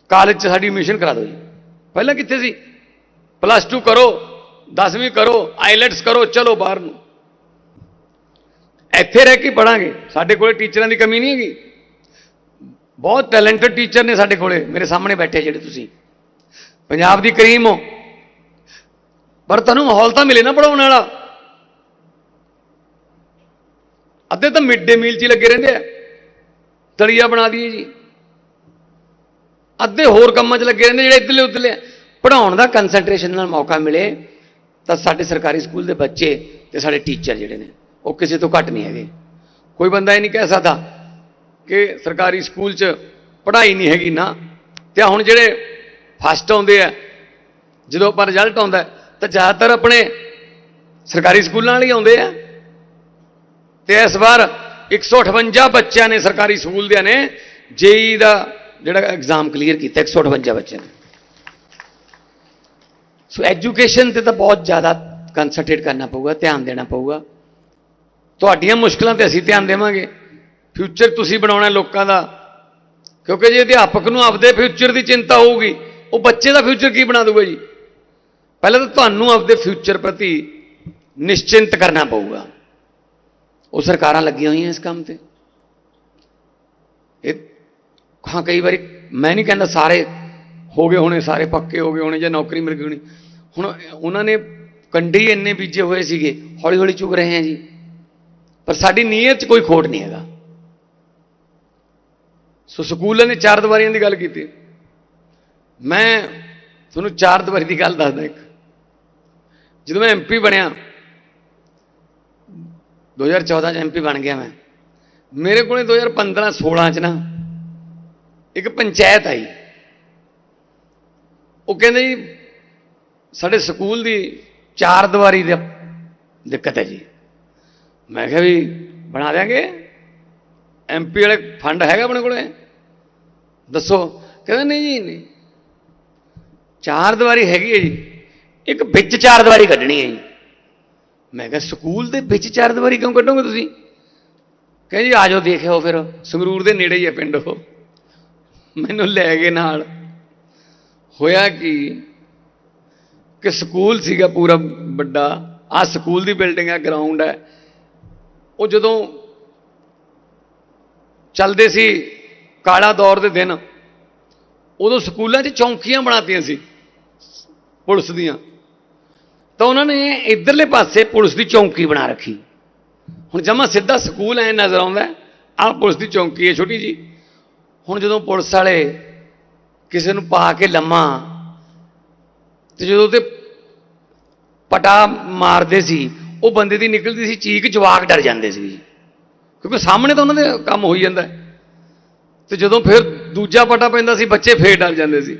Speaker 1: ਕਾਲਜ 'ਚ ਸਾਡੀ ਐਡਮਿਸ਼ਨ ਕਰਾ ਦਿਓ ਜੀ। ਪਹਿਲਾਂ ਕਿੱਥੇ ਸੀ? ਪਲੱਸ 2 ਕਰੋ। 10ਵੀਂ ਕਰੋ ਆਈਲੈਟਸ ਕਰੋ, ਚਲੋ ਬਾਹਰ ਨੂੰ। ਇੱਥੇ ਰਹਿ ਕੇ ਪੜਾਂਗੇ ਸਾਡੇ ਕੋਲੇ ਟੀਚਰਾਂ ਦੀ ਕਮੀ ਨਹੀਂ ਹੈਗੀ। ਬਹੁਤ ਟੈਲੈਂਟਡ ਟੀਚਰ ਨੇ ਸਾਡੇ ਕੋਲੇ, ਮੇਰੇ ਸਾਹਮਣੇ ਬੈਠੇ ਜਿਹੜੇ ਤੁਸੀਂ। ਪੰਜਾਬ ਦੀ ਕਰੀਮ ਹੋ। ਪਰ ਤੁਹਾਨੂੰ ਮਾਹੌਲ ਤਾਂ ਮਿਲੇ ਨਾ ਪੜਾਉਣ ਵਾਲਾ। ਅੱਧੇ ਤਾਂ ਮਿਡ ਡੇ ਮੀਲ 'ਚ ਹੀ ਲੱਗੇ ਰਹਿੰਦੇ ਆ। ਤਲੀਆ ਬਣਾ ਦਈਏ ਜੀ। ਅੱਧੇ ਹੋਰ ਕੰਮਾਂ 'ਚ ਲੱਗੇ ਰਹਿੰਦੇ ਜਿਹੜੇ ਇੱਧਰਲੇ ਉੱਧਰਲੇ ਆ। ਪੜਾਉਣ ਦਾ ਕਨਸੈਂਟਰੇਸ਼ਨ ਨਾਲ ਮੌਕਾ ਮਿਲੇ। ਤਾਂ ਸਾਡੇ ਸਰਕਾਰੀ ਸਕੂਲ ਦੇ ਬੱਚੇ ਤੇ ਸਾਡੇ ਟੀਚਰ ਜਿਹੜੇ ਨੇ, ਉਹ ਕਿਸੇ ਤੋਂ ਘੱਟ ਨਹੀਂ ਹੈਗੇ। ਕੋਈ ਬੰਦਾ ਇਹ ਨਹੀਂ ਕਹਿ ਸਕਦਾ ਕਿ ਸਰਕਾਰੀ ਸਕੂਲ 'ਚ ਪੜ੍ਹਾਈ ਨਹੀਂ ਹੈਗੀ ਨਾ। ਤੇ ਹੁਣ ਜਿਹੜੇ ਫਸਟ ਆਉਂਦੇ ਆ, ਜਦੋਂ ਆਪਾਂ ਰਿਜ਼ਲਟ ਆਉਂਦਾ, ਤਾਂ ਜ਼ਿਆਦਾਤਰ ਆਪਣੇ ਸਰਕਾਰੀ ਸਕੂਲਾਂ ਵਾਲੇ ਆਉਂਦੇ ਆ। ਤੇ ਇਸ ਵਾਰ 158 ਬੱਚਿਆਂ ਨੇ ਸਰਕਾਰੀ ਸਕੂਲ ਦਿਆਂ ਨੇ, ਜੇਈ ਦਾ ਜਿਹੜਾ ਐਗਜ਼ਾਮ ਕਲੀਅਰ ਕੀਤਾ 158 ਬੱਚਿਆਂ ਨੇ। ਸੋ ਐਜੂਕੇਸ਼ਨ ਤੇ ਤਾਂ ਬਹੁਤ ਜ਼ਿਆਦਾ ਕਨਸੈਂਟਰੇਟ ਕਰਨਾ ਪਊਗਾ, ਧਿਆਨ ਦੇਣਾ ਪਊਗਾ। ਤੁਹਾਡੀਆਂ ਮੁਸ਼ਕਲਾਂ ਤੇ ਅਸੀਂ ਧਿਆਨ ਦੇਵਾਂਗੇ। ਫਿਊਚਰ ਤੁਸੀਂ ਬਣਾਉਣਾ ਲੋਕਾਂ ਦਾ। ਕਿਉਂਕਿ ਜੇ ਅਧਿਆਪਕ ਨੂੰ ਆਪਦੇ ਫਿਊਚਰ ਦੀ ਚਿੰਤਾ ਹੋਊਗੀ, ਉਹ ਬੱਚੇ ਦਾ ਫਿਊਚਰ ਕੀ ਬਣਾ ਦੂਗਾ ਜੀ? ਪਹਿਲਾਂ ਤਾਂ ਤੁਹਾਨੂੰ ਆਪਦੇ ਫਿਊਚਰ ਪ੍ਰਤੀ ਨਿਸ਼ਚਿੰਤ ਕਰਨਾ ਪਊਗਾ। ਉਹ ਸਰਕਾਰਾਂ ਲੱਗੀਆਂ ਹੋਈਆਂ ਇਸ ਕੰਮ ਤੇ। ਇਹ, ਹਾਂ, ਕਈ ਵਾਰੀ ਮੈਂ ਨਹੀਂ ਕਹਿੰਦਾ ਸਾਰੇ ਹੋ ਗਏ ਹੋਣੇ, ਸਾਰੇ ਪੱਕੇ ਹੋ ਗਏ ਹੋਣੇ ਜਾਂ ਨੌਕਰੀ ਮਿਲ ਗਈ ਹੋਣੀ। ਹੁਣ ਉਹਨਾਂ ਨੇ ਕੰਡੇ ਇੰਨੇ ਬੀਜੇ ਹੋਏ ਸੀਗੇ ਹੌਲੀ ਹੌਲੀ ਚੁਗ ਰਹੇ ਆ ਜੀ। ਪਰ ਸਾਡੀ ਨੀਅਤ 'ਚ ਕੋਈ ਖੋਟ ਨਹੀਂ ਹੈਗਾ। ਸੋ ਸਕੂਲਾਂ ਨੇ ਚਾਰ ਦੀਵਾਰੀਆਂ ਦੀ ਗੱਲ ਕੀਤੀ। ਮੈਂ ਤੁਹਾਨੂੰ ਚਾਰ ਦੀਵਾਰੀ ਦੀ ਗੱਲ ਦੱਸਦਾ ਇੱਕ। ਜਦੋਂ ਮੈਂ ਐਮਪੀ ਬਣਿਆ 2014 ਚ ਐਮਪੀ ਬਣ ਗਿਆ ਮੈਂ। ਮੇਰੇ ਕੋਲੇ 2015 16 ਚ ਨਾ ਇੱਕ ਪੰਚਾਇਤ ਆਈ। ਉਹ ਕਹਿੰਦੇ ਜੀ, ਸਾਡੇ ਸਕੂਲ ਦੀ ਚਾਰ ਦੀਵਾਰੀ ਦੀ ਦਿੱਕਤ ਹੈ ਜੀ। ਮੈਂ ਕਿਹਾ ਵੀ ਬਣਾ ਦਿਆਂਗੇ। ਐਮਪੀ ਵਾਲੇ ਫੰਡ ਹੈਗਾ ਆਪਣੇ ਕੋਲੇ। ਦੱਸੋ। ਕਹਿੰਦੇ ਨਹੀਂ ਜੀ, ਨਹੀਂ। ਚਾਰ ਦੀਵਾਰੀ ਹੈਗੀ ਹੈ ਜੀ। ਇੱਕ ਵਿੱਚ ਚਾਰ ਦੀਵਾਰੀ ਕੱਢਣੀ ਹੈ ਜੀ। ਮੈਂ ਕਿਹਾ, ਸਕੂਲ ਦੇ ਵਿੱਚ ਚਾਰ ਦੀਵਾਰੀ ਕਿਉਂ ਕੱਢੋਗੇ ਤੁਸੀਂ? ਕਹਿੰਦੇ ਜੀ ਆਜੋ ਦੇਖਿਓ ਫਿਰ। ਸੰਗਰੂਰ ਦੇ ਨੇੜੇ ਹੀ ਹੈ ਪਿੰਡ ਉਹ। ਮੈਨੂੰ ਲੈ ਗਏ ਨਾਲ। ਹੋਇਆ ਕੀ ਕਿ ਸਕੂਲ ਸੀਗਾ ਪੂਰਾ ਵੱਡਾ ਆ ਸਕੂਲ ਦੀ ਬਿਲਡਿੰਗ ਹੈ ਗਰਾਊਂਡ ਹੈ। ਉਹ ਜਦੋਂ ਚੱਲਦੇ ਸੀ ਕਾਲਾ ਦੌਰ ਦੇ ਦਿਨ, ਉਦੋਂ ਸਕੂਲਾਂ 'ਚ ਚੌਂਕੀਆਂ ਬਣਾਤੀਆਂ ਸੀ ਪੁਲਿਸ ਦੀਆਂ। ਤਾਂ ਉਹਨਾਂ ਨੇ ਇਧਰਲੇ ਪਾਸੇ ਪੁਲਿਸ ਦੀ ਚੌਂਕੀ ਬਣਾ ਰੱਖੀ। ਹੁਣ ਜਮਾ ਸਿੱਧਾ ਸਕੂਲ ਐ ਨਜ਼ਰ ਆਉਂਦਾ, ਆਹ ਪੁਲਿਸ ਦੀ ਚੌਂਕੀ ਹੈ ਛੋਟੀ ਜੀ ਹੁਣ ਜਦੋਂ ਪੁਲਿਸ ਵਾਲੇ ਕਿਸੇ ਨੂੰ ਪਾ ਕੇ ਲੰਮਾ। ਤੇ ਜਦੋਂ ਤੇ ਪਟਾ ਮਾਰਦੇ ਸੀ, ਉਹ ਬੰਦੇ ਦੀ ਨਿਕਲਦੀ ਸੀ, ਚੀਕ ਜਵਾਕ ਡਰ ਜਾਂਦੇ ਸੀ। ਕਿਉਂਕਿ ਸਾਹਮਣੇ ਤਾਂ ਉਹਨਾਂ ਦੇ ਕੰਮ ਹੋਈ ਜਾਂਦਾ ਹੈ। ਤੇ ਜਦੋਂ ਫਿਰ ਦੂਜਾ ਪਟਾ ਪੈਂਦਾ ਸੀ, ਬੱਚੇ ਫੇਰ ਡਰ ਜਾਂਦੇ ਸੀ।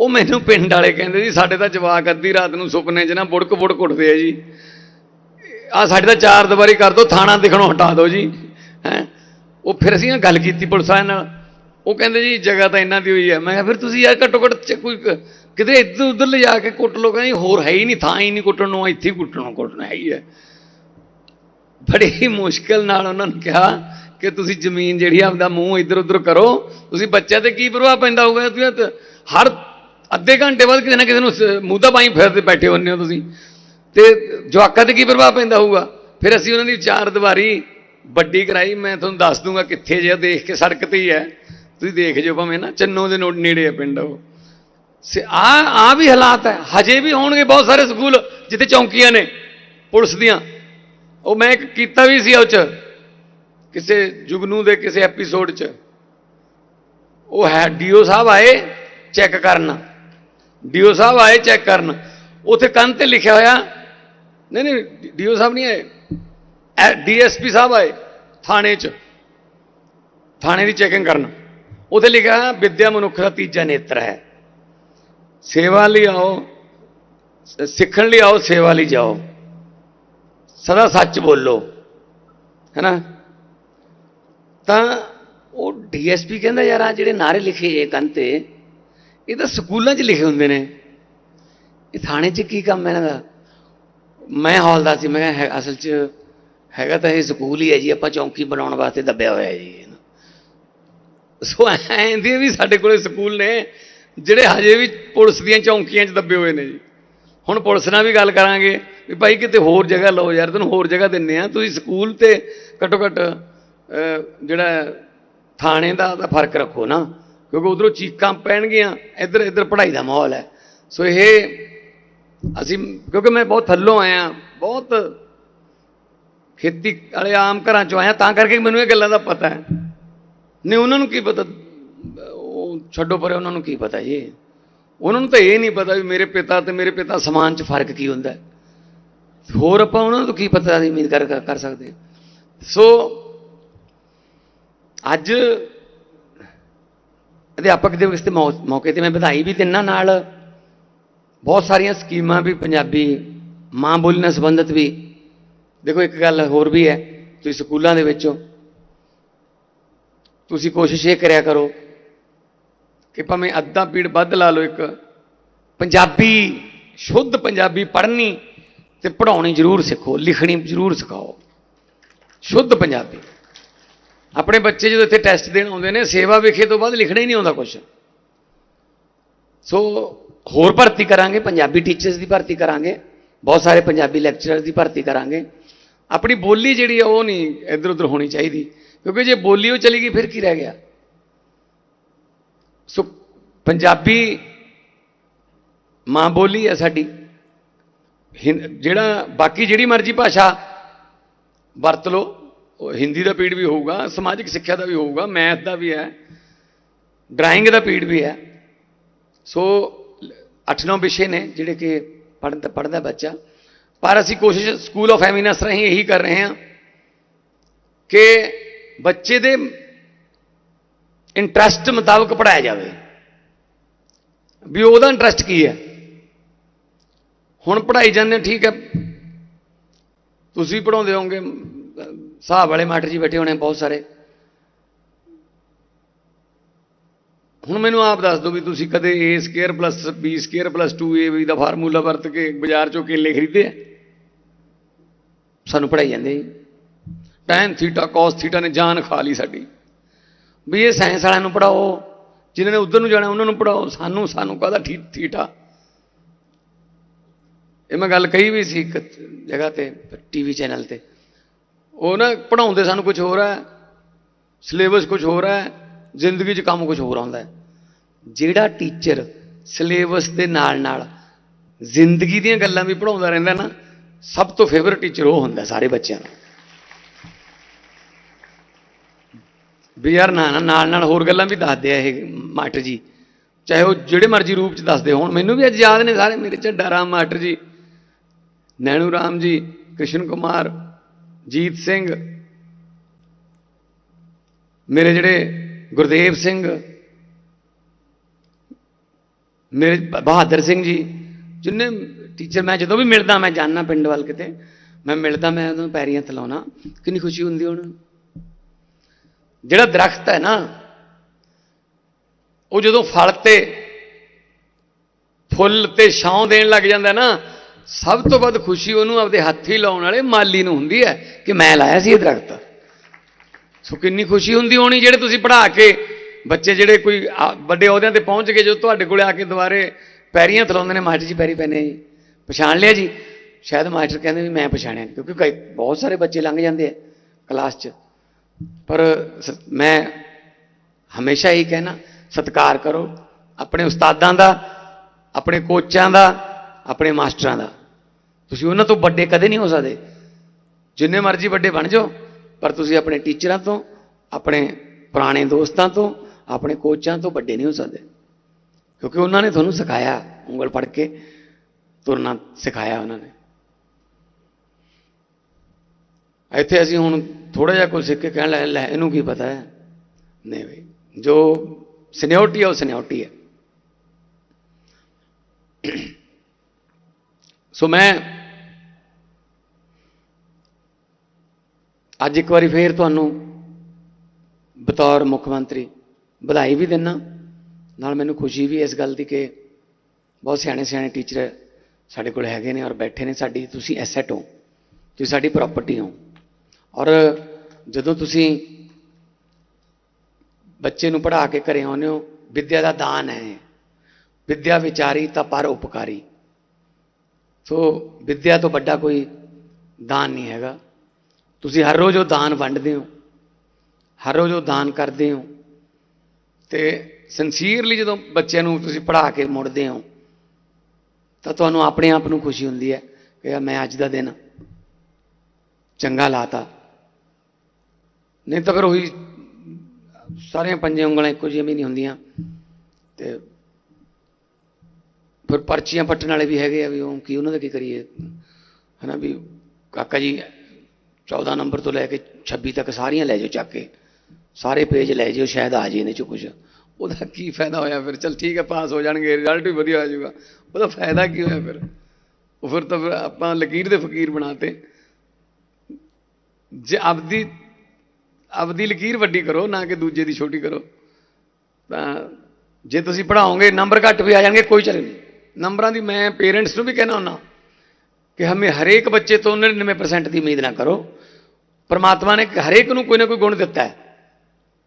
Speaker 1: ਉਹ ਮੈਨੂੰ ਪਿੰਡ ਵਾਲੇ ਕਹਿੰਦੇ ਜੀ ਸਾਡੇ ਤਾਂ ਜਵਾਕ ਅੱਧੀ ਰਾਤ ਨੂੰ ਸੁਪਨੇ 'ਚ ਨਾ ਬੁੜਕ ਬੁੜਕ ਉੱਠਦੇ ਆ ਜੀ। ਆ ਸਾਡੇ ਤਾਂ ਚਾਰ ਦੀਵਾਰੀ ਕਰ ਦੋ, ਥਾਣਾ ਦਿਖਣੋਂ ਹਟਾ ਦਿਓ ਜੀ। ਹੈ। ਉਹ ਫਿਰ ਅਸੀਂ ਇਹ ਗੱਲ ਕੀਤੀ ਪੁਲਿਸ ਵਾਲਿਆਂ ਨਾਲ। ਉਹ ਕਹਿੰਦੇ ਜੀ ਜਗ੍ਹਾ ਤਾਂ ਇਹਨਾਂ ਦੀ ਹੋਈ ਹੈ। ਮੈਂ ਕਿਹਾ, ਫਿਰ ਤੁਸੀਂ ਯਾਰ ਘੱਟੋ ਘੱਟ ਚ ਕੋਈ ਕਿਤੇ ਇੱਧਰ ਉੱਧਰ ਲਿਜਾ ਕੇ ਕੁੱਟ ਲੋ ਕਹਿੰਦੇ ਹੋਰ ਹੈ ਹੀ ਨਹੀਂ, ਥਾਂ ਹੀ ਨਹੀਂ ਕੁੱਟਣ ਨੂੰ, ਇੱਥੇ ਹੀ ਕੁੱਟਣ ਕੁੱਟਣਾ ਹੈ ਹੀ ਹੈ। ਬੜੀ ਮੁਸ਼ਕਲ ਨਾਲ ਉਹਨਾਂ ਨੂੰ ਕਿਹਾ ਕਿ ਤੁਸੀਂ ਜ਼ਮੀਨ ਜਿਹੜੀ ਆਪਦਾ ਮੂੰਹ ਇੱਧਰ ਉੱਧਰ ਕਰੋ। ਤੁਸੀਂ ਬੱਚਿਆਂ ਤੇ ਕੀ ਪ੍ਰਭਾਵ ਪੈਂਦਾ ਹੋਊਗਾ? ਤੁਸੀਂ ਹਰ ਅੱਧੇ ਘੰਟੇ ਬਾਅਦ ਕਿਸੇ ਨਾ ਕਿਸੇ ਨੂੰ ਸ- ਮੂੰਹ ਤਾਂ ਬਾਈ ਫਿਰਦੇ ਬੈਠੇ ਹੁੰਦੇ ਹੋ ਤੁਸੀਂ। ਤੇ ਜਵਾਕਾਂ ਤੇ ਕੀ ਪ੍ਰਭਾਵ ਪੈਂਦਾ ਹੋਊਗਾ? ਫਿਰ ਅਸੀਂ ਉਹਨਾਂ ਦੀ ਚਾਰ ਦੀਵਾਰੀ ਵੱਡੀ ਕਰਾਈ। ਮੈਂ ਤੁਹਾਨੂੰ ਦੱਸ ਦੂੰਗਾ ਕਿੱਥੇ ਜੇ ਦੇਖ ਕੇ ਸੜਕ ਤੇ ਹੀ ਹੈ। ਤੁਸੀਂ ਦੇਖ ਜਿਓ ਭਾਵੇਂ ਨਾ, ਚੰਨੋ ਦੇ ਨੋ- ਨੇੜੇ ਆ ਪਿੰਡ ਉਹ। ਸੇ ਆ ਆ ਵੀ ਹਾਲਾਤ ਹੈ। ਹਜੇ ਵੀ ਹੋਣਗੇ ਬਹੁਤ ਸਾਰੇ ਸਕੂਲ ਜਿੱਥੇ ਚੌਂਕੀਆਂ ਨੇ, ਪੁਲਿਸ ਦੀਆਂ। ਉਹ ਮੈਂ ਇੱਕ ਕੀਤਾ ਵੀ ਸੀ ਉਹ ਚ, ਕਿਸੇ ਜੁਗਨੂ ਦੇ ਕਿਸੇ ਐਪੀਸੋਡ ਚ। ਉਹ ਹੈ, ਡੀਓ ਸਾਹਿਬ ਆਏ ਚੈੱਕ ਕਰਨ। ਡੀਓ ਸਾਹਿਬ ਆਏ ਚੈੱਕ ਕਰਨ। ਉੱਥੇ ਕੰਨ ਤੇ ਲਿਖਿਆ ਹੋਇਆ, ਨਹੀਂ ਨਹੀਂ ਡੀਓ ਸਾਹਿਬ ਨਹੀਂ ਆਏ। ਡੀਐਸਪੀ ਸਾਹਿਬ ਆਏ ਥਾਣੇ 'ਚ। ਥਾਣੇ ਦੀ ਚੈਕਿੰਗ ਕਰਨ। ਉੱਥੇ ਲਿਖਿਆ ਹੈ, ਵਿਦਿਆ ਮਨੁੱਖ ਦਾ ਤੀਜਾ ਨੇਤਰ ਹੈ। ਸੇਵਾ ਲਈ ਆਓ ਸਿੱਖਣ ਲਈ ਆਓ ਸੇਵਾ ਲਈ ਜਾਓ। ਸਦਾ ਸੱਚ ਬੋਲੋ ਹੈਨਾ? ਤਾਂ ਉਹ ਡੀਐਸਪੀ ਕਹਿੰਦਾ ਯਾਰ ਆ ਜਿਹੜੇ ਨਾਰੇ ਲਿਖੇ ਜੇ ਕੰਨ ਤੇ ਇਹ ਤਾਂ ਸਕੂਲਾਂ 'ਚ ਲਿਖੇ ਹੁੰਦੇ ਨੇ। ਇਹ ਥਾਣੇ 'ਚ ਕੀ ਕੰਮ ਹੈ ਇਹਨਾਂ ਦਾ? ਮੈਂ ਹੌਲਦਾਰ ਸੀ ਮੈਂ ਕਿਹਾ ਹੈ- ਅਸਲ 'ਚ ਹੈਗਾ ਤਾਂ ਇਹ ਸਕੂਲ ਹੀ ਹੈ ਜੀ ਆਪਾਂ ਚੌਂਕੀ ਬਣਾਉਣ ਵਾਸਤੇ ਦੱਬਿਆ ਹੋਇਆ ਜੀ। ਸੋ ਐਂਦੇ ਵੀ ਸਾਡੇ ਕੋਲੇ ਸਕੂਲ ਨੇ, ਜਿਹੜੇ ਹਜੇ ਵੀ ਪੁਲਿਸ ਦੀਆਂ ਚੌਂਕੀਆਂ 'ਚ ਦੱਬੇ ਹੋਏ ਨੇ ਜੀ। ਹੁਣ ਪੁਲਿਸ ਨਾਲ ਵੀ ਗੱਲ ਕਰਾਂਗੇ ਵੀ ਭਾਈ ਕਿਤੇ ਹੋਰ ਜਗ੍ਹਾ ਲਓ ਯਾਰ, ਤੈਨੂੰ ਹੋਰ ਜਗ੍ਹਾ ਦਿੰਨੇ ਆ। ਤੁਸੀਂ ਸਕੂਲ ਤੇ ਘੱਟੋ ਘੱਟ ਜਿਹੜਾ ਥਾਣੇ ਦਾ ਦਾ ਫ਼ਰਕ ਰੱਖੋ ਨਾ, ਕਿਉਂਕਿ ਉਧਰੋਂ ਚੀਕਾਂ ਪੈਣਗੀਆਂ। ਇੱਧਰ ਇੱਧਰ ਪੜ੍ਹਾਈ ਦਾ ਮਾਹੌਲ ਹੈ। ਸੋ ਇਹ ਅਸੀਂ, ਕਿਉਂਕਿ ਮੈਂ ਬਹੁਤ ਥੱਲੋਂ ਆਇਆ, ਬਹੁਤ ਖੇਤੀ ਵਾਲੇ ਆਮ ਘਰਾਂ ਚੋਂ ਆਇਆ, ਤਾਂ ਕਰਕੇ ਮੈਨੂੰ ਇਹ ਗੱਲਾਂ ਦਾ ਪਤਾ ਹੈ। ਨਹੀਂ ਉਹਨਾਂ ਨੂੰ ਕੀ ਪਤਾ? ਉਹ ਛੱਡੋ ਪਰੇ, ਉਹਨਾਂ ਨੂੰ ਕੀ ਪਤਾ ਜੀ? ਉਹਨਾਂ ਨੂੰ ਤਾਂ ਇਹ ਨਹੀਂ ਪਤਾ ਵੀ ਮੇਰੇ ਪਿਤਾ ਤੇ ਮੇਰੇ ਪਿਤਾ ਸਮਾਨ 'ਚ ਫ਼ਰਕ ਕੀ ਹੁੰਦਾ ਹੋਰ ਆਪਾਂ ਉਹਨਾਂ ਨੂੰ ਕੀ ਪਤਾ ਦੀ ਉਮੀਦ ਕਰ ਕਰ- ਸਕਦੇ ਸੋ, ਅੱਜ ਅਧਿਆਪਕ ਦਿਵਸ ਦੇ ਮੌ- ਮੌਕੇ ਤੇ ਮੈਂ ਵਧਾਈ ਵੀ ਦਿੰਨਾ ਨਾਲ। ਬਹੁਤ ਸਾਰੀਆਂ ਸਕੀਮਾਂ ਵੀ ਪੰਜਾਬੀ ਮਾਂ ਬੋਲੀ ਨਾਲ ਸੰਬੰਧਿਤ ਵੀ। ਦੇਖੋ, ਇੱਕ ਗੱਲ ਹੋਰ ਵੀ ਹੈ, ਤੁਸੀਂ ਸਕੂਲਾਂ ਦੇ ਵਿੱਚੋਂ ਤੁਸੀਂ ਕੋਸ਼ਿਸ਼ ਇਹ ਕਰਿਆ ਕਰੋ ਕਿ ਭਾਵੇਂ ਅੱਧਾ ਪੀੜ ਵੱਧ ਲਾ ਲਓ ਇੱਕ। ਪੰਜਾਬੀ, ਸ਼ੁੱਧ ਪੰਜਾਬੀ ਪੜ੍ਹਨੀ ਤੇ ਪੜ੍ਹਾਉਣੀ ਜ਼ਰੂਰ ਸਿੱਖੋ, ਲਿਖਣੀ ਜ਼ਰੂਰ ਸਿਖਾਓ। ਸ਼ੁੱਧ ਪੰਜਾਬੀ। ਆਪਣੇ ਬੱਚੇ ਜਦੋਂ ਇੱਥੇ ਟੈਸਟ ਦੇਣ ਆਉਂਦੇ ਨੇ, ਸੇਵਾ ਵਿਖੇ ਤੋਂ ਬਾਅਦ ਲਿਖਣਾ ਹੀ ਨਹੀਂ ਆਉਂਦਾ ਕੁਝ ਸੋ ਹੋਰ ਭਰਤੀ ਕਰਾਂਗੇ, ਪੰਜਾਬੀ ਟੀਚਰਸ ਦੀ ਭਰਤੀ ਕਰਾਂਗੇ, ਬਹੁਤ ਸਾਰੇ ਪੰਜਾਬੀ ਲੈਕਚਰਰਸ ਦੀ ਭਰਤੀ ਕਰਾਂਗੇ। ਆਪਣੀ ਬੋਲੀ ਜਿਹੜੀ ਆ ਉਹ ਨਹੀਂ ਇੱਧਰ ਉੱਧਰ ਹੋਣੀ ਚਾਹੀਦੀ। ਕਿਉਂਕਿ ਜੇ ਬੋਲੀ ਉਹ ਚਲੀ ਗਈ ਫਿਰ ਕੀ ਰਹਿ ਗਿਆ ਸੋ ਪੰਜਾਬੀ ਮਾਂ ਬੋਲੀ ਹੈ ਸਾਡੀ ਹਿੰ- ਜਿਹੜਾ ਬਾਕੀ ਜਿਹੜੀ ਮਰਜ਼ੀ ਭਾਸ਼ਾ ਵਰਤ ਲਓ ਉਹ ਹਿੰਦੀ ਦਾ ਪੀੜ ਵੀ ਹੋਊਗਾ ਸਮਾਜਿਕ ਸਿੱਖਿਆ ਦਾ ਵੀ ਹੋਊਗਾ ਮੈਥ ਦਾ ਵੀ ਹੈ ਡਰਾਇੰਗ ਦਾ ਪੀੜ ਵੀ ਹੈ ਸੋ 8-9 ਵਿਸ਼ੇ ਨੇ ਜਿਹੜੇ ਕਿ ਪੜ੍ਹਦਾ ਪੜ੍ਹਦਾ ਬੱਚਾ ਪਰ ਅਸੀਂ ਕੋਸ਼ਿਸ਼ ਸਕੂਲ ਆਫ ਐਮਿਨਸ ਰਾਹੀਂ ਇਹੀ ਕਰ ਰਹੇ ਹਾਂ ਕਿ ਬੱਚੇ ਦੇ ਇੰਟਰਸਟ ਮੁਤਾਬਕ ਪੜਾਇਆ ਜਾਵੇ। ਵੀ ਉਹਦਾ ਇੰਟਰਸਟ ਕੀ ਹੈ? ਹੁਣ ਪੜਾਈ ਜਾਂਦੇ ਠੀਕ ਹੈ। ਤੁਸੀਂ ਪੜਾਉਂਦੇ ਹੋਗੇ ਹਿਸਾਬ ਵਾਲੇ ਮਾਸਟਰ ਜੀ ਬੈਠੇ ਹੋਣੇ ਬਹੁਤ ਸਾਰੇ। ਹੁਣ ਮੈਨੂੰ ਆਪ ਦੱਸ ਦਿਓ ਵੀ ਤੁਸੀਂ ਕਦੇ a square plus b square plus 2ab ਦਾ ਫਾਰਮੂਲਾ ਵਰਤ ਕੇ ਬਾਜ਼ਾਰ ਚੋਂ ਕੇਲੇ ਖਰੀਦੇ ਆ? ਸਾਨੂੰ ਪੜਾਈ ਜਾਂਦੇ ਜੀ। Tan ਥੀਟਾ cos ਥੀਟਾ ਨੇ ਜਾਨ ਖਾ ਲਈ ਸਾਡੀ। ਵੀ ਇਹ ਸਾਇੰਸ ਵਾਲਿਆਂ ਨੂੰ ਪੜਾਓ, ਜਿਨ੍ਹਾਂ ਨੇ ਉਧਰ ਨੂੰ ਜਾਣਾ, ਉਹਨਾਂ ਨੂੰ ਪੜਾਓ, ਸਾਨੂੰ ਸਾਨੂੰ ਕਾਹਦਾ ਠੀ ਥੀਟਾ? ਇਹ ਮੈਂ ਗੱਲ ਕਹੀ ਵੀ ਸੀ ਇੱਕ ਜਗ੍ਹਾ ਤੇ, ਟੀਵੀ ਚੈਨਲ ਤੇ। ਉਹ ਨਾ ਪੜਾਉਂਦੇ ਸਾਨੂੰ ਕੁਝ ਹੋਰ ਹੈ, ਸਿਲੇਬਸ ਕੁਝ ਹੋਰ ਹੈ, ਜ਼ਿੰਦਗੀ 'ਚ ਕੰਮ ਕੁਝ ਹੋਰ ਆਉਂਦਾ ਹੈ। ਜਿਹੜਾ ਟੀਚਰ ਸਿਲੇਬਸ ਦੇ ਨਾਲ ਨਾਲ ਜ਼ਿੰਦਗੀ ਦੀਆਂ ਗੱਲਾਂ ਵੀ ਪੜਾਉਂਦਾ ਰਹਿੰਦਾ ਨਾ, ਸਭ ਤੋਂ ਫੇਵਰਿਟ ਟੀਚਰ ਉਹ ਹੁੰਦਾ, ਸਾਰੇ ਬੱਚਿਆਂ ਦਾ। ਵੀ ਯਾਰ ਨਾ ਨਾ, ਨਾਲ ਨਾਲ ਹੋਰ ਗੱਲਾਂ ਵੀ ਦੱਸਦੇ ਆ ਇਹ ਮਾਟਰ ਜੀ। ਚਾਹੇ ਉਹ ਜਿਹੜੇ ਮਰਜ਼ੀ ਰੂਪ ਚ ਦੱਸਦੇ ਹੋਣ, ਮੈਨੂੰ ਵੀ ਅੱਜ ਯਾਦ ਨੇ ਸਾਰੇ ਮੇਰੇ ਝੱਡਾ ਰਾਮ ਮਾਟਰ ਜੀ। ਨੈਣੂ ਰਾਮ ਜੀ, ਕ੍ਰਿਸ਼ਨ ਕੁਮਾਰ, ਜੀਤ ਸਿੰਘ, ਮੇਰੇ ਜਿਹੜੇ ਗੁਰਦੇਵ ਸਿੰਘ, ਮੇਰੇ ਬਹਾਦਰ ਸਿੰਘ ਜੀ, ਜਿੰਨੇ ਟੀਚਰ ਮੈਂ ਜਦੋਂ ਵੀ ਮਿਲਦਾ, ਮੈਂ ਜਾਣਨਾ ਪਿੰਡ ਵੱਲ ਕਿਤੇ, ਮੈਂ ਮਿਲਦਾ, ਮੈਂ ਉਹਨਾਂ ਪੈਰੀਆਂ ਥਲਾਉਣਾ ਕਿੰਨੀ ਖੁਸ਼ੀ ਹੁੰਦੀ ਉਹਨਾਂ ਨੂੰ ਜਿਹੜਾ ਦਰਖਤ ਹੈ ਨਾ, ਉਹ ਜਦੋਂ ਫਲ ਤੇ ਫੁੱਲ ਤੇ ਛਾਂ ਦੇਣ ਲੱਗ ਜਾਂਦਾ ਨਾ, ਸਭ ਤੋਂ ਵੱਧ ਖੁਸ਼ੀ ਉਹਨੂੰ ਆਪਦੇ ਹੱਥੀ ਲਾਉਣ ਵਾਲੇ ਮਾਲੀ ਨੂੰ ਹੁੰਦੀ ਹੈ ਕਿ ਮੈਂ ਲਾਇਆ ਸੀ ਇਹ ਦਰਖਤ। ਸੋ ਕਿੰਨੀ ਖੁਸ਼ੀ ਹੁੰਦੀ ਹੋਣੀ ਜਿਹੜੇ ਤੁਸੀਂ ਪੜ੍ਹਾ ਕੇ ਬੱਚੇ ਜਿਹੜੇ ਕੋਈ ਵੱਡੇ ਅਹੁਦਿਆਂ ਤੇ ਪਹੁੰਚ ਗਏ ਜੋ ਤੁਹਾਡੇ ਕੋਲੇ ਆ ਕੇ ਦੁਬਾਰੇ ਪੈਰੀਆਂ ਥਲਾਉਂਦੇ ਨੇ, ਮਾਸਟਰ ਜੀ ਪੈਰੀ ਪੈਨੇ ਜੀ। ਪਛਾਣ ਲਿਆ ਜੀ? ਸ਼ਾਇਦ ਮਾਸਟਰ ਕਹਿੰਦੇ ਵੀ ਮੈਂ ਪਛਾਣਿਆ ਕਿਉਂਕਿ ਕਈ ਬਹੁਤ ਸਾਰੇ ਬੱਚੇ ਲੰਘ ਜਾਂਦੇ ਆ ਕਲਾਸ 'ਚ। ਪਰ ਸ- ਮੈਂ ਹਮੇਸ਼ਾ ਹੀ ਕਹਿਣਾ, ਸਤਿਕਾਰ ਕਰੋ ਆਪਣੇ ਉਸਤਾਦਾਂ ਦਾ, ਆਪਣੇ ਕੋਚਾਂ ਦਾ, ਆਪਣੇ ਮਾਸਟਰਾਂ ਦਾ। ਤੁਸੀਂ ਉਹਨਾਂ ਤੋਂ ਵੱਡੇ ਕਦੇ ਨਹੀਂ ਹੋ ਸਕਦੇ। ਜਿੰਨੇ ਮਰਜ਼ੀ ਵੱਡੇ ਬਣ ਜਾਓ, ਪਰ ਤੁਸੀਂ ਆਪਣੇ ਟੀਚਰਾਂ ਤੋਂ, ਆਪਣੇ ਪੁਰਾਣੇ ਦੋਸਤਾਂ ਤੋਂ, ਆਪਣੇ ਕੋਚਾਂ ਤੋਂ ਵੱਡੇ ਨਹੀਂ ਹੋ ਸਕਦੇ। ਕਿਉਂਕਿ ਉਹਨਾਂ ਨੇ ਤੁਹਾਨੂੰ ਸਿਖਾਇਆ, ਉਂਗਲ ਫੜ ਕੇ ਤੁਰਨਾ ਸਿਖਾਇਆ ਉਹਨਾਂ ਨੇ। ਇੱਥੇ ਅਸੀਂ ਹੁਣ ਥੋੜਾ ਜਿਹਾ ਕੁਝ ਸਿੱਖ ਕੇ ਕਹਿਣ ਲੱਗੇ, ਲੈ, ਇਹਨੂੰ ਕੀ ਪਤਾ ਹੈ? ਨਹੀਂ ਵੀ ਜੋ ਸੀਨੀਅਰਟੀ ਹੈ, ਉਹ ਸੀਨੀਅਰਟੀ ਹੈ। ਸੋ ਮੈਂ ਅੱਜ ਇੱਕ ਵਾਰੀ ਫੇਰ ਤੁਹਾਨੂੰ ਬਤੌਰ ਮੁੱਖ ਮੰਤਰੀ ਵਧਾਈ ਵੀ ਦਿੰਨਾ, ਨਾਲ ਮੈਨੂੰ ਖੁਸ਼ੀ ਵੀ ਇਸ ਗੱਲ ਦੀ ਕਿ ਬਹੁਤ ਸਿਆਣੇ ਸਿਆਣੇ ਟੀਚਰ ਸਾਡੇ ਕੋਲ ਹੈਗੇ ਨੇ ਔਰ ਬੈਠੇ ਨੇ ਸਾਡੀ, ਤੁਸੀਂ ਐਸੈਟ ਹੋ, ਤੁਸੀਂ ਸਾਡੀ ਪ੍ਰਾਪਰਟੀ ਹੋ। ਔਰ ਜਦੋਂ ਤੁਸੀਂ ਬੱਚੇ ਨੂੰ ਪੜ੍ਹਾ ਕੇ ਘਰੇ ਆਉਂਦੇ ਹੋ, ਵਿੱਦਿਆ ਦਾ ਦਾਨ ਹੈ। ਵਿੱਦਿਆ ਵਿਚਾਰੀ ਤਾਂ ਪਰ ਉਪਕਾਰੀ। ਸੋ ਵਿੱਦਿਆ ਤੋਂ ਵੱਡਾ ਕੋਈ ਦਾਨ ਨਹੀਂ ਹੈਗਾ। ਤੁਸੀਂ ਹਰ ਰੋਜ਼ ਉਹ ਦਾਨ ਵੰਡਦੇ ਹੋ। ਹਰ ਰੋਜ਼ ਉਹ ਦਾਨ ਕਰਦੇ ਹੋ। ਤੇ ਸਿੰਸੀਅਰਲੀ ਜਦੋਂ ਬੱਚਿਆਂ ਨੂੰ ਤੁਸੀਂ ਪੜ੍ਹਾ ਕੇ ਮੁੜਦੇ ਹੋ, ਤਾਂ ਤੁਹਾਨੂੰ ਆਪਣੇ ਆਪ ਨੂੰ ਖੁਸ਼ੀ ਹੁੰਦੀ ਹੈ ਕਿ ਯਾਰ ਮੈਂ ਅੱਜ ਦਾ ਦਿਨ ਚੰਗਾ ਲਾਤਾ। ਨਹੀਂ ਤਾਂ ਫਿਰ ਉਹੀ ਸਾਰੀਆਂ ਪੰਜੇ ਉਂਗਲਾਂ ਇੱਕੋ ਜਿਹੀਆਂ ਵੀ ਨਹੀਂ ਹੁੰਦੀਆਂ। ਤੇ ਫਿਰ ਪਰਚੀਆਂ ਪੱਟਣ ਵਾਲੇ ਵੀ ਹੈਗੇ ਆ ਵੀ ਉਹ ਕੀ ਉਹਨਾਂ ਦਾ ਕੀ ਕਰੀਏ? ਹਨਾ ਵੀ ਕਾਕਾ ਜੀ 14 ਨੰਬਰ ਤੋਂ ਲੈ ਕੇ 26 ਤੱਕ ਸਾਰੀਆਂ ਲੈ ਜਾਓ ਚੱਕ ਕੇ। ਸਾਰੇ ਪੇਜ ਲੈ ਜਾਓ ਸ਼ਾਇਦ ਆ ਜੇ ਇਹਨੇ ਚ ਕੁਝ ਉਹਦਾ ਕੀ ਫਾਇਦਾ ਹੋਇਆ ਫਿਰ? ਚਲ ਠੀਕ ਹੈ ਪਾਸ ਹੋ ਜਾਣਗੇ ਰਿਜ਼ਲਟ ਵੀ ਵਧੀਆ ਆ ਜਾਊਗਾ। ਉਹਦਾ ਫਾਇਦਾ ਕੀ ਹੋਇਆ ਫਿਰ? ਉਹ ਫਿਰ ਤਾਂ ਫਿਰ ਆਪਾਂ ਲਕੀਰ ਦੇ ਫਕੀਰ ਬਣਾਤੇ। ਜੇ ਆਪਦੀ ਆਪਦੀ ਲਕੀਰ ਵੱਡੀ ਕਰੋ, ਨਾ ਕਿ ਦੂਜੇ ਦੀ ਛੋਟੀ ਕਰੋ। ਤਾਂ ਜੇ ਤੁਸੀਂ ਪੜਾਓਗੇ ਨੰਬਰ ਘੱਟ ਵੀ ਆ ਜਾਣਗੇ, ਕੋਈ ਚੱਲ ਨਹੀਂ। ਨੰਬਰਾਂ ਦੀ ਮੈਂ ਪੇਰੈਂਟਸ ਨੂੰ ਵੀ ਕਹਿਣਾ ਹੁੰਦਾ ਕਿ ਹਮੇ ਹਰੇਕ ਬੱਚੇ ਤੋਂ 99% ਦੀ ਉਮੀਦ ਨਾ ਕਰੋ। ਪਰਮਾਤਮਾ ਨੇ ਹਰੇਕ ਨੂੰ ਕੋਈ ਨਾ ਕੋਈ ਗੁਣ ਦਿੱਤਾ ਹੈ।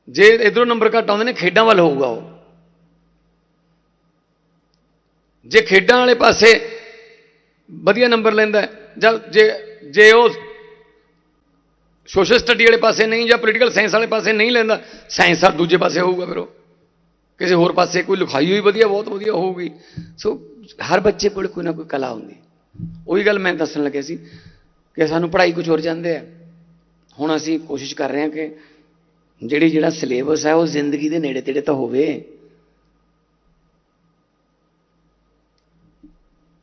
Speaker 1: ਜੇ ਇਧਰੋਂ ਨੰਬਰ ਘੱਟ ਆਉਂਦੇ ਨੇ, ਖੇਡਾਂ ਵੱਲ ਹੋਊਗਾ ਉਹ। ਜੇ ਖੇਡਾਂ ਵਾਲੇ ਪਾਸੇ ਵਧੀਆ ਨੰਬਰ ਲੈਂਦਾ ਜਾਂ ਜੇ ਜੇ ਉਹ ਸੋਸ਼ਲ ਸਟੱਡੀ ਵਾਲੇ ਪਾਸੇ ਨਹੀਂ ਜਾਂ ਪੋਲੀਟੀਕਲ ਸਾਇੰਸ ਵਾਲੇ ਪਾਸੇ ਨਹੀਂ ਲੈਂਦਾ, ਸਾਇੰਸ ਵਾਲ ਦੂਜੇ ਪਾਸੇ ਹੋਊਗਾ ਫਿਰ ਉਹ। ਕਿਸੇ ਹੋਰ ਪਾਸੇ ਕੋਈ ਲਿਖਾਈ ਹੋਈ ਵਧੀਆ, ਬਹੁਤ ਵਧੀਆ ਹੋਊਗੀ। ਸੋ ਹਰ ਬੱਚੇ ਕੋਲ ਕੋਈ ਨਾ ਕੋਈ ਕਲਾ ਹੁੰਦੀ। ਉਹੀ ਗੱਲ ਮੈਂ ਦੱਸਣ ਲੱਗਿਆ ਸੀ ਕਿ ਸਾਨੂੰ ਪੜ੍ਹਾਈ ਕੁਝ ਹੋਰ ਜਾਂਦੇ ਆ। ਹੁਣ ਅਸੀਂ ਕੋਸ਼ਿਸ਼ ਕਰ ਰਹੇ ਹਾਂ ਕਿ ਜਿਹੜੀ ਜਿਹੜਾ ਸਿਲੇਬਸ ਹੈ ਉਹ ਜ਼ਿੰਦਗੀ ਦੇ ਨੇੜੇ ਤੇੜੇ ਤਾਂ ਹੋਵੇ।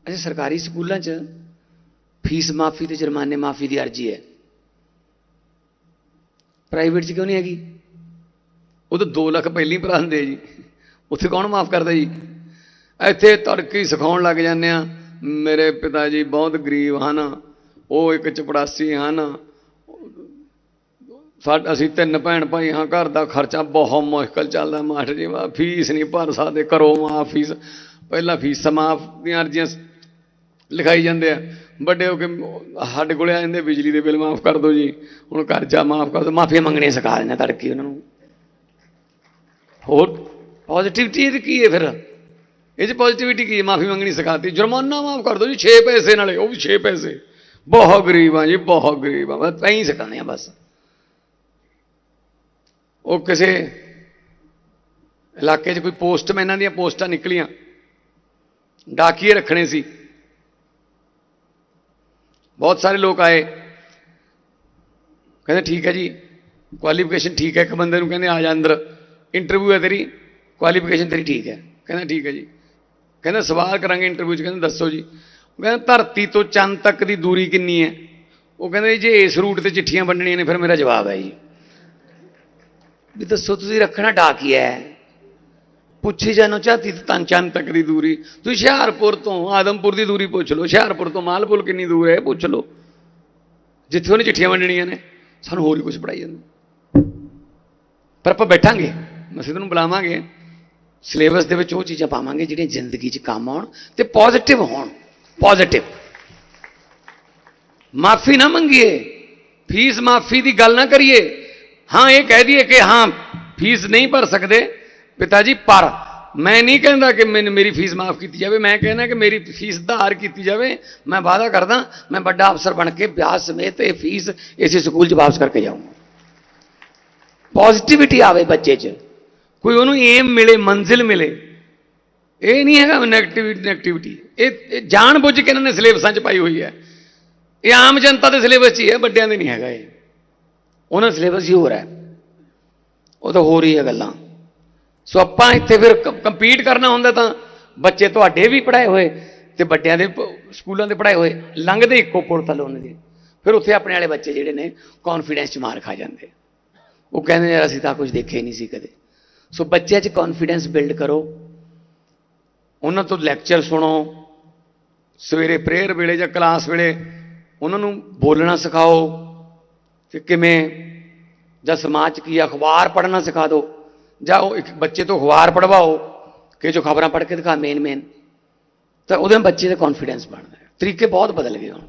Speaker 1: ਅੱਛਾ, ਸਰਕਾਰੀ ਸਕੂਲਾਂ 'ਚ ਫੀਸ ਮਾਫੀ ਤੇ ਜੁਰਮਾਨੇ ਮਾਫੀ ਦੀ ਅਰਜੀ ਹੈ। ਪ੍ਰਾਈਵੇਟ 'ਚ ਕਿਉਂ ਨਹੀਂ ਹੈਗੀ? ਉਹ ਤਾਂ 2 ਲੱਖ ਪਹਿਲੀ ਭਰਾ ਹੁੰਦੇ ਜੀ। ਉੱਥੇ ਕੌਣ ਮਾਫ ਕਰਦਾ ਜੀ? ਇੱਥੇ ਤੜਕੀ ਸਿਖਾਉਣ ਲੱਗ ਜਾਂਦੇ ਆ। ਮੇਰੇ ਪਿਤਾ ਜੀ ਬਹੁਤ ਗਰੀਬ ਹਨ। ਉਹ ਇੱਕ ਚਪੜਾਸੀ ਹਨ। ਸਾਡ, ਅਸੀਂ ਤਿੰਨ ਭੈਣ ਭਾਈ ਹਾਂ। ਘਰ ਦਾ ਖਰਚਾ ਬਹੁਤ ਮੁਸ਼ਕਲ ਚੱਲਦਾ ਮਾਸਟਰ ਜੀ। ਵਾ ਫੀਸ ਨਹੀਂ ਭਰ ਸਕਦੇ। ਕਰੋ ਮਾਫ ਫੀਸ, ਪਹਿਲਾਂ ਫੀਸ ਮਾਫ ਦੀਆਂ ਅਰਜ਼ੀਆਂ ਲਿਖਾਈ ਜਾਂਦੇ ਆ। ਵੱਡੇ ਹੋ ਕੇ ਸਾਡੇ ਕੋਲੇ ਆ ਜਾਂਦੇ, ਬਿਜਲੀ ਦੇ ਬਿੱਲ ਮਾਫ ਕਰ ਦਿਓ ਜੀ। ਹੁਣ ਕਰਜ਼ਾ ਮਾਫ ਕਰ ਦਿਓ ਮਾਫੀਆਂ ਮੰਗਣੀਆਂ ਸਿਖਾ ਦਿੰਦੇ ਤੜਕੀ ਉਹਨਾਂ ਨੂੰ। ਹੋਰ ਪੋਜ਼ਿਟਿਵਿਟੀ ਇਹ ਕੀ ਹੈ ਫਿਰ? ਇਹ ਚ ਪੋਜ਼ਿਟਿਵਿਟੀ ਕੀ ਹੈ? ਮਾਫੀ ਮੰਗਣੀ ਸਿਖਾਤੀ। ਜੁਰਮਾਨਾ ਮਾਫ ਕਰ ਦਿਓ ਜੀ 6 ਪੈਸੇ ਨਾਲੇ, ਉਹ ਵੀ 6 ਪੈਸੇ। ਬਹੁਤ ਗਰੀਬ ਆ ਜੀ, ਬਹੁਤ ਗਰੀਬ ਆ। ਬਸ ਐਂ ਹੀ ਸਿਖਾਉਂਦੇ ਆ ਬਸ। ਉਹ ਕਿਸੇ ਇਲਾਕੇ 'ਚ ਕੋਈ ਪੋਸਟਮੈਨਾਂ ਦੀਆਂ ਪੋਸਟਾਂ ਨਿਕਲੀਆਂ। ਡਾਕੀਏ ਰੱਖਣੇ ਸੀ। ਬਹੁਤ ਸਾਰੇ ਲੋਕ ਆਏ। ਕਹਿੰਦੇ ਠੀਕ ਹੈ ਜੀ ਕੁਆਲੀਫਿਕੇਸ਼ਨ ਠੀਕ ਹੈ। ਇੱਕ ਬੰਦੇ ਨੂੰ ਕਹਿੰਦੇ ਆ ਜਾ ਅੰਦਰ ਇੰਟਰਵਿਊ ਹੈ ਤੇਰੀ ਕੁਆਲੀਫਿਕੇਸ਼ਨ ਤੇਰੀ ਠੀਕ ਹੈ। ਕਹਿੰਦਾ ਠੀਕ ਹੈ ਜੀ। ਕਹਿੰਦਾ ਸਵਾਲ ਕਰਾਂਗੇ ਇੰਟਰਵਿਊ 'ਚ। ਕਹਿੰਦੇ ਦੱਸੋ ਜੀ। ਉਹ ਕਹਿੰਦਾ ਧਰਤੀ ਤੋਂ ਚੰਦ ਤੱਕ ਦੀ ਦੂਰੀ ਕਿੰਨੀ ਹੈ? ਉਹ ਕਹਿੰਦੇ ਜੀ, ਜੇ ਇਸ ਰੂਟ ਤੇ ਚਿੱਠੀਆਂ ਵੰਡਣੀਆਂ ਨੇ ਫਿਰ ਮੇਰਾ ਜਵਾਬ ਹੈ ਜੀ। ਵੀ ਦੱਸੋ ਤੁਸੀਂ ਰੱਖਣਾ ਡਾਕੀਆ ਹੈ। ਪੁੱਛੀ ਜਾਨੋ ਚਾਹਤੀ ਤਾਂ ਚੰਦ ਤੱਕ ਦੀ ਦੂਰੀ। ਤੁਸੀਂ ਹੁਸ਼ਿਆਰਪੁਰ ਤੋਂ ਆਦਮਪੁਰ ਦੀ ਦੂਰੀ ਪੁੱਛ ਲਓ। ਹੁਸ਼ਿਆਰਪੁਰ ਤੋਂ ਮਾਲਪੁਰ ਕਿੰਨੀ ਦੂਰ ਹੈ ਇਹ ਪੁੱਛ ਲਓ। ਜਿੱਥੇ ਉਹਨੇ ਚਿੱਠੀਆਂ ਵੰਡਣੀਆਂ ਨੇ, ਸਾਨੂੰ ਹੋਰ ਹੀ ਕੁਝ ਪੜਾਈ ਜਾਂਦਾ। ਪਰ ਆਪਾਂ ਬੈਠਾਂਗੇ ਅਸੀਂ ਤੁਹਾਨੂੰ ਬੁਲਾਵਾਂਗੇ। ਸਿਲੇਬਸ ਦੇ ਵਿੱਚ ਉਹ ਚੀਜ਼ਾਂ ਪਾਵਾਂਗੇ ਜਿਹੜੀਆਂ ਜ਼ਿੰਦਗੀ 'ਚ ਕੰਮ ਆਉਣ ਤੇ ਪੋਜ਼ਿਟਿਵ ਹੋਣ। ਪੋਜ਼ਿਟਿਵ ਮਾਫੀ ਨਾ ਮੰਗੀਏ। ਫੀਸ ਮਾਫੀ ਦੀ ਗੱਲ ਨਾ ਕਰੀਏ। ਹਾਂ, ਇਹ ਕਹਿ ਦਈਏ ਕਿ ਹਾਂ, ਫੀਸ ਨਹੀਂ ਭਰ ਸਕਦੇ। ਪਿਤਾ ਜੀ, ਪਰ ਮੈਂ ਨਹੀਂ ਕਹਿੰਦਾ ਕਿ ਮੈਨੂੰ ਮੇਰੀ ਫੀਸ ਮਾਫ ਕੀਤੀ ਜਾਵੇ। ਮੈਂ ਕਹਿੰਦਾ ਕਿ ਮੇਰੀ ਫੀਸ ਧਾਰ ਕੀਤੀ ਜਾਵੇ। ਮੈਂ ਵਾਅਦਾ ਕਰਦਾ, ਮੈਂ ਵੱਡਾ ਅਫਸਰ ਬਣ ਕੇ ਵਿਆਹ ਸਮੇਤ ਇਹ ਫੀਸ ਇਸੇ ਸਕੂਲ 'ਚ ਵਾਪਸ ਕਰਕੇ ਜਾਊਂਗਾ। ਪੋਜ਼ਿਟਿਵਿਟੀ ਆਵੇ ਬੱਚੇ 'ਚ। ਕੋਈ ਉਹਨੂੰ ਏਮ ਮਿਲੇ, ਮੰਜ਼ਿਲ ਮਿਲੇ। ਇਹ ਨਹੀਂ ਹੈਗਾ ਨੈਗੇਟਿਵਿਟੀ ਨੈਗੇਟਿਵਿਟੀ ਇਹ ਜਾਣ ਬੁੱਝ ਕੇ ਇਹਨਾਂ ਨੇ ਸਿਲੇਬਸਾਂ 'ਚ ਪਾਈ ਹੋਈ ਹੈ। ਇਹ ਆਮ ਜਨਤਾ ਦੇ ਸਿਲੇਬਸ 'ਚ ਹੀ ਹੈ, ਵੱਡਿਆਂ ਦੇ ਨਹੀਂ ਹੈਗਾ ਇਹ। ਉਹਨਾਂ ਸਿਲੇਬਸ ਹੀ ਹੋਰ ਹੈ। ਉਹ ਤਾਂ ਹੋਰ ਹੀ ਹੈ ਗੱਲਾਂ। ਸੋ ਆਪਾਂ ਇੱਥੇ ਫਿਰ ਕੰਪੀਟ ਕਰਨਾ ਹੁੰਦਾ ਤਾਂ ਬੱਚੇ ਤੁਹਾਡੇ ਵੀ ਪੜਾਏ ਹੋਏ ਤੇ ਵੱਡਿਆਂ ਦੇ ਸਕੂਲਾਂ ਦੇ ਪੜਾਏ ਹੋਏ, ਲੰਘਦੇ ਇੱਕੋ ਪੁਲ ਥੱਲੇ ਉਹਨਾਂ ਦੇ ਫਿਰ ਉੱਥੇ ਆਪਣੇ ਵਾਲੇ ਬੱਚੇ ਜਿਹੜੇ ਨੇ ਕੌਨਫੀਡੈਂਸ 'ਚ ਮਾਰ ਖਾ ਜਾਂਦੇ। ਉਹ ਕਹਿੰਦੇ ਯਾਰ ਅਸੀਂ ਤਾਂ ਕੁਝ ਦੇਖਿਆ ਹੀ ਨਹੀਂ ਸੀ ਕਦੇ। ਸੋ ਬੱਚਿਆਂ 'ਚ ਕੌਨਫੀਡੈਂਸ ਬਿਲਡ ਕਰੋ। ਉਹਨਾਂ ਤੋਂ ਲੈਕਚਰ ਸੁਣੋ। ਸਵੇਰੇ ਪ੍ਰੇਅਰ ਵੇਲੇ ਜਾਂ ਕਲਾਸ ਵੇਲੇ ਉਹਨਾਂ ਨੂੰ ਬੋਲਣਾ ਸਿਖਾਓ। ਕਿ ਕਿਵੇਂ ਜਾਂ ਸਮਾਜ 'ਚ ਕੀ ਅਖਬਾਰ ਪੜ੍ਹਨਾ ਸਿਖਾ ਦਿਓ। ਜਾਂ ਉਹ ਇੱਕ ਬੱਚੇ ਤੋਂ ਅਖਬਾਰ ਪੜਵਾਓ ਕਿ ਜੋ ਖਬਰਾਂ ਪੜ੍ਹ ਕੇ ਦਿਖਾ ਮੇਨ ਮੇਨ ਤਾਂ ਉਹਦੇ ਬੱਚੇ ਦਾ ਕੌਨਫੀਡੈਂਸ ਬਣਦਾ ਤਰੀਕੇ ਬਹੁਤ ਬਦਲ ਗਏ ਹੁਣ।